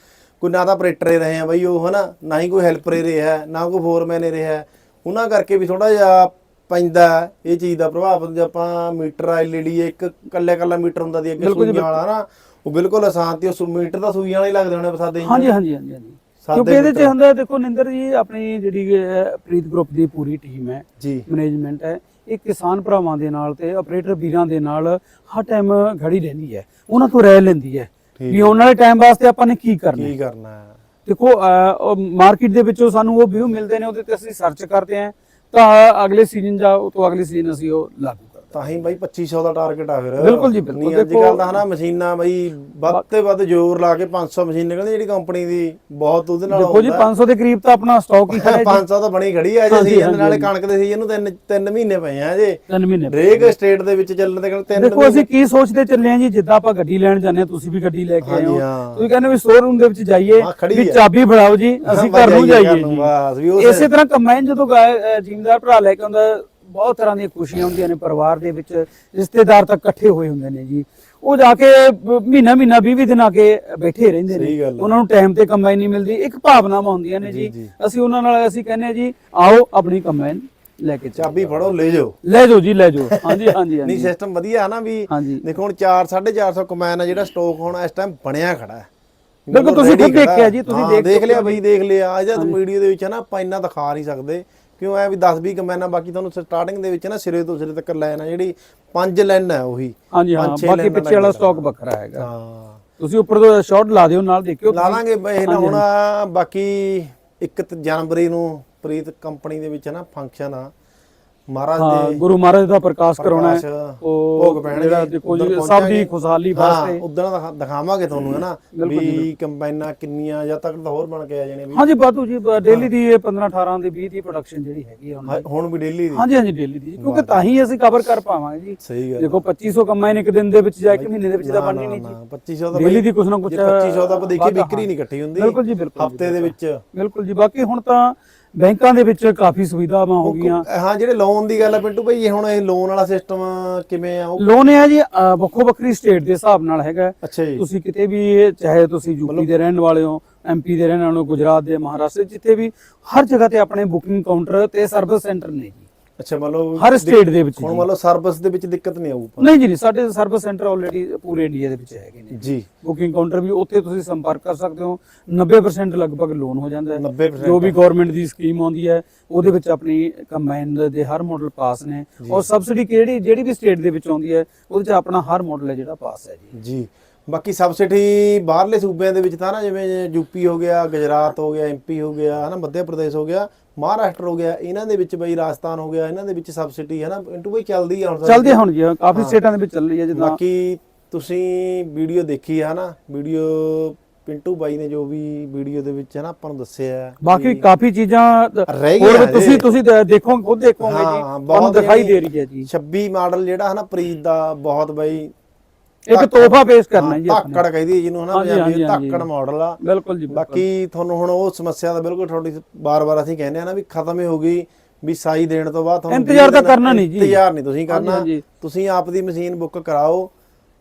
Speaker 1: ਕੋਈ ਨਾ ਤਾਂ ਆਪਰੇਟਰ ਹੀ ਰਹੇ ਆ ਬਈ ਉਹ ਹਨਾ ਨਾ ਹੀ ਕੋਈ ਹੈਲਪਰ ਹੀ ਰਿਹਾ ਨਾ ਕੋਈ ਫੋਰਮੈਨ ਹੀ ਰਿਹਾ। ਉਹਨਾਂ ਕਰਕੇ ਵੀ ਥੋੜਾ ਜਿਹਾ ਪੈਂਦਾ ਇਹ ਚੀਜ਼ ਦਾ ਪ੍ਰਭਾਵ ਜੇ ਆਪਾਂ ਮੀਟਰ ਐਲਈਡੀ ਇੱਕ ਕੱਲੇ ਕੱਲਾ ਮੀਟਰ ਹੁੰਦਾ ਦੀ ਅੱਗੇ ਸੂਈਆਂ ਵਾਲਾ ਨਾ ਉਹ ਬਿਲਕੁਲ ਆਸਾਨ ਤੇ ਉਹ ਮੀਟਰ ਤਾਂ ਸੂਈਆਂ ਵਾਲੇ ਲੱਗਦੇ ਹੋਣੇ ਸਾਦੇ
Speaker 2: ਹਾਂਜੀ ਹਾਂਜੀ ਹਾਂਜੀ ਹਾਂਜੀ। ਕਿਉਂਕਿ ਇਹਦੇ 'ਚ ਹੁੰਦਾ ਦੇਖੋ ਨਿੰਦਰ ਜੀ ਆਪਣੀ ਜਿਹੜੀ ਪ੍ਰੀਤ ਗਰੁੱਪ ਦੀ ਪੂਰੀ ਟੀਮ ਹੈ
Speaker 1: ਜੀ।
Speaker 2: ਮੈਨੇਜਮੈਂਟ ਹੈ ਇਹ ਕਿਸਾਨ ਭਰਾਵਾਂ ਦੇ ਨਾਲ ਤੇ ਆਪਰੇਟਰ ਵੀਰਾਂ ਦੇ ਨਾਲ ਹਰ ਟਾਈਮ ਖੜੀ ਰਹਿੰਦੀ ਹੈ ਉਹਨਾਂ ਤੋਂ ਰਹਿ ਲੈਂਦੀ ਹੈ ਵੀ ਆਉਣ ਵਾਲੇ ਟਾਈਮ ਵਾਸਤੇ ਆਪਾਂ ਨੇ ਕੀ ਕਰਨਾ ਹੈ?
Speaker 1: ਕੀ ਕਰਨਾ ਹੈ?
Speaker 2: ਦੇਖੋ ਮਾਰਕੀਟ ਦੇ ਵਿੱਚੋਂ ਸਾਨੂੰ ਉਹ ਵਿਊ ਮਿਲਦੇ ਨੇ ਉਹਦੇ ਤੇ ਅਸੀਂ ਸਰਚ ਕਰਦੇ ਹਾਂ ਤਾਂ ਅਗਲੇ ਸੀਜ਼ਨ ਜਾਂ ਉਹ ਤੋਂ ਅਗਲੇ ਸੀਜ਼ਨ ਅਸੀਂ ਉਹ ਲਾਗੂ ਕਰਦੇ
Speaker 1: ਤਾਂ ਹੀ ਬਾਈ 2500 ਦਾ ਟਾਰਗੇਟ ਆ ਫਿਰ।
Speaker 2: ਬਿਲਕੁਲ ਜੀ, ਬਿਲਕੁਲ।
Speaker 1: ਅੱਜ ਕੱਲ ਤਾਂ ਹਨਾ ਮਸ਼ੀਨਾਂ ਬਾਈ ਵੱਧ ਤੇ ਵੱਧ ਜ਼ੋਰ ਲਾ ਕੇ 500 ਮਸ਼ੀਨ ਨਿਕਲਦੀ ਜਿਹੜੀ ਕੰਪਨੀ ਦੀ ਬਹੁਤ ਉਹਦੇ ਨਾਲ
Speaker 2: ਦੇਖੋ ਜੀ 500 ਦੇ ਕਰੀਬ ਤਾਂ ਆਪਣਾ ਸਟਾਕ ਹੀ ਖੜਾ ਹੈ
Speaker 1: 500 ਤਾਂ ਬਣੀ ਖੜੀ ਆ ਜੇ ਸੀਜ਼ਨ
Speaker 2: ਹਾਂਜੀ,
Speaker 1: ਨਾਲੇ ਕਣਕ ਦੇ ਸੀਜ਼ਨ ਨੂੰ ਤਿੰਨ ਤਿੰਨ ਮਹੀਨੇ ਪਏ ਆ ਜੇ
Speaker 2: ਤਿੰਨ ਮਹੀਨੇ
Speaker 1: ਹਰੇਕ ਸਟੇਟ ਦੇ ਵਿੱਚ ਚੱਲਣ ਦੇ ਕੋਲ ਤਿੰਨ
Speaker 2: ਦੇਖੋ ਅਸੀਂ ਕੀ ਸੋਚਦੇ ਚੱਲੇ ਹਾਂ ਜੀ ਜਿੱਦਾਂ ਆਪਾਂ ਗੱਡੀ ਲੈਣ ਜਾਂਦੇ ਹਾਂ ਤੁਸੀਂ ਵੀ ਗੱਡੀ ਲੈ ਕੇ ਆਏ ਹੋ
Speaker 1: ਹਾਂ।
Speaker 2: ਤੁਸੀਂ ਕਹਿੰਦੇ ਵੀ ਸ਼ੋਰੂਮ ਦੇ ਵਿੱਚ ਜਾਈਏ
Speaker 1: ਹਾਂ,
Speaker 2: ਵੀ
Speaker 1: ਹੈ।
Speaker 2: ਚਾਬੀ ਫੜਾਓ ਜੀ ਅਸੀਂ ਘਰ ਨੂੰ
Speaker 1: ਜਾਈਏ
Speaker 2: ਜੀ। ਇਸੇ ਤਰ੍ਹਾਂ ਕੰਬਾਈਨ ਜਦੋਂ ਜ਼ਿਮੀਦਾਰ ਭਰਾ ਲੈ ਕੇ ਆਉਂਦਾ ਬਹੁਤ ਤਰ੍ਹਾਂ ਦੀਆਂ ਖੁਸ਼ੀਆਂ ਹੁੰਦੀਆਂ ਨੇ ਪਰਿਵਾਰ ਦੇ ਵਿੱਚ ਰਿਸ਼ਤੇਦਾਰ ਤੱਕ ਇਕੱਠੇ ਹੋਏ ਹੁੰਦੇ ਨੇ ਜੀ। ਉਹ ਜਾ ਕੇ ਮਹੀਨਾ ਮਹੀਨਾ 20 20 ਦਿਨ ਆ ਕੇ ਬੈਠੇ ਰਹਿੰਦੇ ਨੇ। ਉਹਨਾਂ ਨੂੰ ਟਾਈਮ ਤੇ ਕੰਬਾਈਨ ਨਹੀਂ ਮਿਲਦੀ। ਇੱਕ ਭਾਵਨਾਵਾਂ ਹੁੰਦੀਆਂ ਨੇ ਜੀ। ਅਸੀਂ ਉਹਨਾਂ ਨਾਲ ਅਸੀਂ ਕਹਿੰਦੇ ਜੀ ਆਓ ਆਪਣੀ ਕੰਬਾਈਨ ਲੈ ਕੇ।
Speaker 1: ਚਾਬੀ ਫੜੋ ਲੈ ਜਾਓ।
Speaker 2: ਲੈ ਜਾਓ ਜੀ ਲੈ ਜਾਓ। ਹਾਂਜੀ ਹਾਂਜੀ
Speaker 1: ਨਹੀਂ ਸਿਸਟਮ ਵਧੀਆ ਹੈ ਨਾ ਵੀ ਦੇਖੋ ਹੁਣ 4 450 ਕਮੈਨ ਆ ਜਿਹੜਾ ਸਟਾਕ ਹੁਣ ਇਸ ਟਾਈਮ ਬਣਿਆ ਖੜਾ ਹੈ।
Speaker 2: ਬਿਲਕੁਲ, ਤੁਸੀਂ ਖੁਦ ਦੇਖਿਆ ਜੀ, ਤੁਸੀਂ ਦੇਖ
Speaker 1: ਲਿਆ ਬਈ ਦੇਖ ਲਿਆ। ਅੱਜ ਵੀਡੀਓ ਦੇ ਵਿੱਚ ਹੈ ਨਾ ਆਪਾਂ ਇੰਨਾ ਦਿਖਾ ਨਹੀਂ ਸਕਦੇ। ਕਿਉਂ ਐ ਵੀ 10 20 ਕਮੈਨਾਂ ਬਾਕੀ ਤੁਹਾਨੂੰ ਸਟਾਰਟਿੰਗ ਦੇ ਵਿੱਚ ਨਾ ਸਿਰੇ ਤੋਂ ਸਿਰੇ ਤੱਕ ਲਾਈਨ ਆ ਜਿਹੜੀ ਪੰਜ ਲਾਈਨ ਹੈ ਉਹੀ।
Speaker 2: ਹਾਂਜੀ ਹਾਂ ਬਾਕੀ ਪਿੱਛੇ ਵਾਲਾ ਸਟਾਕ ਵੱਖਰਾ ਹੈਗਾ।
Speaker 1: ਹਾਂ।
Speaker 2: ਤੁਸੀਂ ਉੱਪਰ ਤੋਂ ਸ਼ਾਟ ਲਾ ਦਿਓ ਨਾਲ ਦੇਖਿਓ।
Speaker 1: ਲਾ ਲਾਂਗੇ ਇਹ ਨਾ ਹੁਣ ਬਾਕੀ 1 ਜਨਵਰੀ ਨੂੰ ਪ੍ਰੀਤ ਕੰਪਨੀ ਦੇ ਵਿੱਚ ਨਾ ਫੰਕਸ਼ਨ ਆ। ਮਹਾਰਾਜ
Speaker 2: ਹਾਂ
Speaker 1: ਦੇ
Speaker 2: ਗੁਰੂ ਮਹਾਰਾਜ ਦਾ ਪ੍ਰਕਾਸ਼ ਕਰਾਉਣਾ ਹੈ।
Speaker 1: ਪ੍ਰਕਾਸ਼,
Speaker 2: ਉਹ
Speaker 1: ਭੋਗ ਪੈਣਗੇ
Speaker 2: ਜਿਹੜਾ ਦੇਖੋ ਜੀ
Speaker 1: ਉੱਧਰ
Speaker 2: ਸਭ ਦੀ
Speaker 1: ਪਹੁੰਚਾਂਗੇ।
Speaker 2: ਖੁਸ਼ਹਾਲੀ
Speaker 1: ਹਾਂ
Speaker 2: ਵਾਸਤੇ
Speaker 1: ਉਦੋਂ ਦਿਖਾਵਾਂਗੇ ਤੁਹਾਨੂੰ ਹੈ ਨਾ? ਵੀ ਕੰਬਾਈਨਾਂ ਕਿੰਨੀਆਂ ਜਦ ਤੱਕ ਤਾਂ ਹੋਰ ਬਣ ਕੇ ਆ ਜਾਣੇ ਵੀ।
Speaker 2: ਹਾਂਜੀ ਬਾਤੂ ਜੀ ਡੇਲੀ ਦੀ ਇਹ 15 18 ਦੀ 20 ਦੀ ਪ੍ਰੋਡਕਸ਼ਨ ਜਿਹੜੀ ਹੈਗੀ ਹੁਣ।
Speaker 1: ਹਾਂ, ਹੁਣ ਵੀ ਡੇਲੀ ਦੀ।
Speaker 2: ਹਾਂਜੀ ਹਾਂਜੀ ਡੇਲੀ ਦੀ ਜੀ, ਕਿਉਂਕਿ ਤਾਂ ਹੀ ਅਸੀਂ ਕਵਰ ਕਰ ਪਾਵਾਂਗੇ ਜੀ।
Speaker 1: ਸਹੀ ਗੱਲ
Speaker 2: ਦੇਖੋ 2500 ਕੰਮਾਈਨ ਇੱਕ ਦਿਨ ਦੇ ਵਿੱਚ ਜਾਂ ਇੱਕ ਮਹੀਨੇ ਦੇ ਵਿੱਚ ਤਾਂ ਬਣਨੀ ਨਹੀਂ ਜੀ।
Speaker 1: ਨਾ 2500 ਦਾ
Speaker 2: ਡੇਲੀ ਦੀ ਕੁਛ ਨਾ ਕੁਛ
Speaker 1: ਜੇ 2500 ਦਾ ਆਪਾਂ ਦੇਖੀਏ ਵਿਕਰੀ ਨਹੀਂ ਇਕੱਠੀ ਹੁੰਦੀ।
Speaker 2: ਬਿਲਕੁਲ ਜੀ ਬਿਲਕੁਲ
Speaker 1: ਹਫ਼ਤੇ ਦੇ ਵਿੱਚ।
Speaker 2: ਬਿਲਕੁਲ ਜੀ ਬਾਕੀ ਹੁਣ ਤਾਂ ਬੈਂਕਾਂ ਦੇ ਵਿੱਚ ਕਾਫੀ ਸੁਵਿਧਾਵਾਂ ਹੋ ਗਈਆਂ।
Speaker 1: ਹਾਂ ਜਿਹੜੇ ਲੋਨ ਦੀ ਗੱਲ ਆ ਪਿੰਟੂ ਭਾਈ ਇਹ ਹੁਣ ਇਹ ਲੋਨ ਵਾਲਾ ਸਿਸਟਮ ਕਿਵੇਂ ਆ? ਉਹ
Speaker 2: ਲੋਨ ਹੈ ਜੀ ਵੱਖੋ ਵੱਖਰੀ ਸਟੇਟ ਦੇ ਹਿਸਾਬ ਨਾਲ ਹੈਗਾ। ਤੁਸੀਂ ਕਿਤੇ ਵੀ ਚਾਹੇ ਤੁਸੀਂ ਯੂਪੀ ਦੇ ਰਹਿਣ ਵਾਲੇ ਹੋ ਐਮਪੀ ਦੇ ਰਹਿਣ ਵਾਲੇ ਹੋ ਗੁਜਰਾਤ ਦੇ ਮਹਾਰਾਸ਼ਟਰ ਜਿੱਥੇ ਵੀ ਹਰ ਜਗ੍ਹਾ ਤੇ ਆਪਣੇ ਬੁਕਿੰਗ ਕਾਊਂਟਰ ਤੇ ਸਰਵਿਸ ਸੈਂਟਰ ਨੇ
Speaker 1: ਅੱਛਾ ਮਤਲਬ
Speaker 2: ਹਰ ਸਟੇਟ ਦੇ ਵਿੱਚ
Speaker 1: ਹੁਣ
Speaker 2: ਜੀ।
Speaker 1: ਮਤਲਬ ਸਰਵਿਸ ਦੇ ਵਿੱਚ ਦਿੱਕਤ ਨਹੀਂ ਆਊ।
Speaker 2: ਨਹੀਂ ਜੀ ਨਹੀਂ ਸਾਡੇ ਸਰਵਿਸ ਸੈਂਟਰ ਆਲਰੇਡੀ ਪੂਰੇ ਇੰਡੀਆ ਦੇ ਵਿੱਚ ਹੈਗੇ ਨੇ।
Speaker 1: ਜੀ।
Speaker 2: ਬੁਕਿੰਗ ਕਾਊਂਟਰ ਵੀ ਉੱਥੇ ਤੁਸੀਂ ਸੰਪਰਕ ਕਰ ਸਕਦੇ ਹੋ। 90% ਲਗਭਗ ਲੋਨ ਹੋ ਜਾਂਦਾ ਹੈ।
Speaker 1: 90%
Speaker 2: ਜੋ ਵੀ ਗਵਰਨਮੈਂਟ ਦੀ ਸਕੀਮ ਆਉਂਦੀ ਹੈ ਉਹਦੇ ਵਿੱਚ ਆਪਣੀ ਕੰਬਾਈਨ ਦੇ ਹਰ ਮਾਡਲ ਪਾਸ ਨੇ। ਔਰ ਸਬਸਿਡੀ ਕਿਹੜੀ ਜਿਹੜੀ ਵੀ ਸਟੇਟ ਦੇ ਵਿੱਚ ਆਉਂਦੀ ਹੈ ਉਹਦੇ ਚ ਆਪਣਾ ਹਰ ਮਾਡਲ ਹੈ ਜਿਹੜਾ ਪਾਸ ਹੈ ਜੀ।
Speaker 1: ਜੀ। ਬਾਕੀ ਸਬਸਿਡੀ ਬਾਹਰਲੇ ਸੂਬਿਆਂ ਦੇ ਵਿੱਚ ਤਾਂ ਨਾ ਜਿਵੇਂ ਯੂਪੀ ਹੋ ਗਿਆ ਗੁਜਰਾਤ ਹੋ ਗਿਆ ਐਮਪੀ ਹੋ ਗਿਆ ਹਨਾ ਮੱਧ ਪ੍ਰਦੇਸ਼ ਹੋ ਗਿਆ ਮਹਾਰਾਸ਼ਟਰ ਹੋ ਗਿਆ ਇਹਨਾਂ ਦੇ ਵਿੱਚ ਬਈ ਰਾਜਸਥਾਨ ਹੋ ਗਿਆ ਇਹਨਾਂ ਦੇ ਵਿੱਚ ਸਬਸਿਡੀ ਹਨਾ ਪਿੰਟੂ ਬਈ ਚੱਲਦੀ ਆ ਹੁਣ
Speaker 2: ਚੱਲਦੇ ਹੁਣ ਜੀ ਕਾਫੀ ਸਟੇਟਾਂ ਦੇ ਵਿੱਚ ਚੱਲ ਰਹੀ ਹੈ ਜਿੱਦਾਂ
Speaker 1: ਬਾਕੀ ਤੁਸੀਂ ਵੀਡੀਓ ਦੇਖੀ ਆ ਨਾ ਵੀਡੀਓ ਪਿੰਟੂ ਬਾਈ ਨੇ ਜੋ ਵੀ ਵੀਡੀਓ ਦੇ ਵਿੱਚ ਹੈ ਨਾ ਆਪਾਂ ਨੂੰ ਦੱਸਿਆ ਹੈ
Speaker 2: ਬਾਕੀ ਕਾਫੀ ਚੀਜ਼ਾਂ
Speaker 1: ਰਹਿ
Speaker 2: ਹੋਰ ਤੁਸੀਂ ਤੁਸੀਂ ਦੇਖੋ ਖੁਦ ਦੇਖੋਗੇ ਜੀ
Speaker 1: ਹਾਂ
Speaker 2: ਤੁਹਾਨੂੰ
Speaker 1: ਬਹੁਤ
Speaker 2: ਦਿਖਾਈ ਦੇ ਰਹੀ ਹੈ ਜੀ।
Speaker 1: 26 ਮਾਡਲ ਜਿਹੜਾ ਹਨਾ ਪ੍ਰੀਤ ਦਾ ਬਹੁਤ ਬਈ
Speaker 2: ਇੱਕ ਤੋਹਫਾ ਪੇਸ਼ ਕਰਨਾ ਜੀ
Speaker 1: ਧਾਕੜ ਕਹਿੰਦੀ ਜਿਹਨੂੰ ਹਨਾ ਪੰਜਾਬੀ। ਧਾਕੜ ਮਾਡਲ ਆ
Speaker 2: ਬਿਲਕੁਲ ਜੀ।
Speaker 1: ਬਾਕੀ ਤੁਹਾਨੂੰ ਹੁਣ ਉਹ ਸਮੱਸਿਆ ਦਾ ਬਿਲਕੁਲ ਤੁਹਾਡੀ ਬਾਰ-ਬਾਰ ਅਸੀਂ ਕਹਿੰਦੇ ਆ ਨਾ ਵੀ ਖਤਮ ਹੀ ਹੋ ਗਈ ਵੀ ਸਾਈ ਦੇਣ ਤੋਂ ਬਾਅਦ ਤੁਹਾਨੂੰ
Speaker 2: ਇੰਤਜ਼ਾਰ ਤਾਂ ਕਰਨਾ ਨਹੀਂ ਜੀ।
Speaker 1: ਇੰਤਜ਼ਾਰ ਨਹੀਂ ਤੁਸੀਂ ਕਰਨਾ। ਤੁਸੀਂ ਆਪ ਦੀ ਮਸ਼ੀਨ ਬੁੱਕ ਕਰਾਓ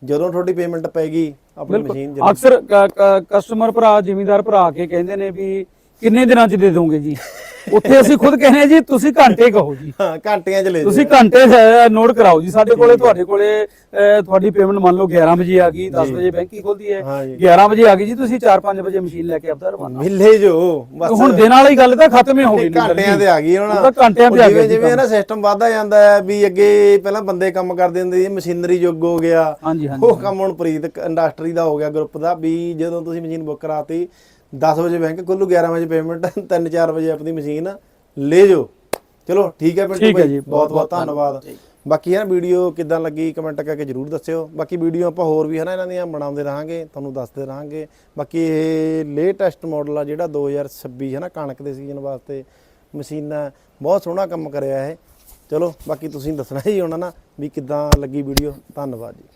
Speaker 1: ਜਦੋਂ ਤੁਹਾਡੀ ਪੇਮੈਂਟ ਪੈਗੀ ਆਪਣੀ ਮਸ਼ੀਨ
Speaker 2: ਅਕਸਰ ਕਸਟਮਰ ਭਰਾ ਜ਼ਿਮੀਂਦਾਰ ਭਰਾ ਕੇ ਕਹਿੰਦੇ ਨੇ ਵੀ ਕਿੰਨੇ ਦਿਨਾਂ ਚ ਦੇ ਦੋਗੇ ਜੀ? ਉੱਥੇ ਅਸੀਂ ਖੁਦ ਕਹਿੰਦੇ ਹਾਂ ਜੀ ਤੁਸੀਂ ਘੰਟੇ ਕਹੋ ਜੀ।
Speaker 1: ਹਾਂ ਘੰਟਿਆਂ ਚ ਲੈ ਜਾਓ।
Speaker 2: ਤੁਸੀਂ ਘੰਟੇ ਨੋਟ ਕਰਾਓ ਜੀ। ਸਾਡੇ ਕੋਲੇ ਤੁਹਾਡੇ ਕੋਲੇ ਅਹ, ਤੁਹਾਡੀ ਪੇਮੈਂਟ ਮੰਨ ਲਓ 11 ਵਜੇ ਆ ਗਈ 10 ਵਜੇ ਬੈਂਕ ਖੁੱਲਦੀ ਹੈ।
Speaker 1: ਹਾਂ ਜੀ।
Speaker 2: 11 ਵਜੇ ਆ ਗਈ ਜੀ ਤੁਸੀਂ 4-5 ਵਜੇ ਮਸ਼ੀਨ ਲੈ ਕੇ ਆਪਦਾ ਰਵਾਨਾ।
Speaker 1: ਮਿਲੇ ਜੋ ਬਸ।
Speaker 2: ਹੁਣ ਦਿਨ ਵਾਲੀ ਗੱਲ ਤਾਂ ਖਤਮ ਹੀ ਹੋ ਗਈ
Speaker 1: ਨਹੀਂ, ਘੰਟਿਆਂ ਤੇ ਆ ਗਈ ਹੁਣ।
Speaker 2: ਉਹ ਤਾਂ ਘੰਟਿਆਂ ਤੇ ਆ
Speaker 1: ਜਿਵੇਂ
Speaker 2: ਗਈ
Speaker 1: ਜਿਵੇਂ ਨਾ ਸਿਸਟਮ ਵਧਦਾ ਜਾਂਦਾ ਹੈ ਵੀ ਅੱਗੇ ਪਹਿਲਾਂ ਬੰਦੇ ਕੰਮ ਕਰਦੇ ਹੁੰਦੇ ਸੀ ਮਸ਼ੀਨਰੀ ਯੁੱਗ ਹੋ ਗਿਆ।
Speaker 2: ਹਾਂਜੀ ਹਾਂਜੀ
Speaker 1: ਉਹ ਕੰਮ ਹੁਣ ਪ੍ਰੀਤ ਇੰਡਸਟਰੀ ਦਾ ਹੋ ਗਿਆ ਗਰੁੱਪ ਦਾ ਵੀ ਜਦੋਂ ਤੁਸੀਂ ਮਸ਼ੀਨ ਬੁੱਕ ਕਰਾਤੀ 10 ਵਜੇ ਬੈਂਕ ਖੁੱਲੂ 11 ਵਜੇ ਪੇਮੈਂਟ 3-4 ਵਜੇ ਆਪਣੀ ਮਸ਼ੀਨ ਲੈ ਜਾਓ। ਚਲੋ ਠੀਕ ਹੈ ਪਿੰਟੂ ਭਾਈ ਬਹੁਤ ਬਹੁਤ ਧੰਨਵਾਦ। ਬਾਕੀ ਇਹ ਵੀਡੀਓ ਕਿੱਦਾਂ ਲੱਗੀ ਕਮੈਂਟ ਕਰਕੇ ਜਰੂਰ ਦੱਸਿਓ। ਬਾਕੀ ਵੀਡੀਓ ਆਪਾਂ ਹੋਰ ਵੀ ਹਨਾ ਇਹਨਾਂ ਦੀਆਂ ਬਣਾਉਂਦੇ ਰਹਾਂਗੇ ਤੁਹਾਨੂੰ ਦੱਸਦੇ ਰਹਾਂਗੇ। ਬਾਕੀ ਇਹ ਲੇਟੈਸਟ ਮਾਡਲ ਆ ਜਿਹੜਾ 2026 ਹੈ ਨਾ ਕਣਕ ਦੇ ਸੀਜ਼ਨ ਵਾਸਤੇ ਮਸ਼ੀਨਾਂ ਬਹੁਤ ਸੋਹਣਾ ਕੰਮ ਕਰਿਆ ਇਹ। ਚਲੋ ਬਾਕੀ ਤੁਸੀਂ ਦੱਸਣਾ ਹੀ ਹੋਣਾ ਨਾ ਵੀ ਕਿੱਦਾਂ ਲੱਗੀ ਵੀਡੀਓ। ਧੰਨਵਾਦ ਜੀ।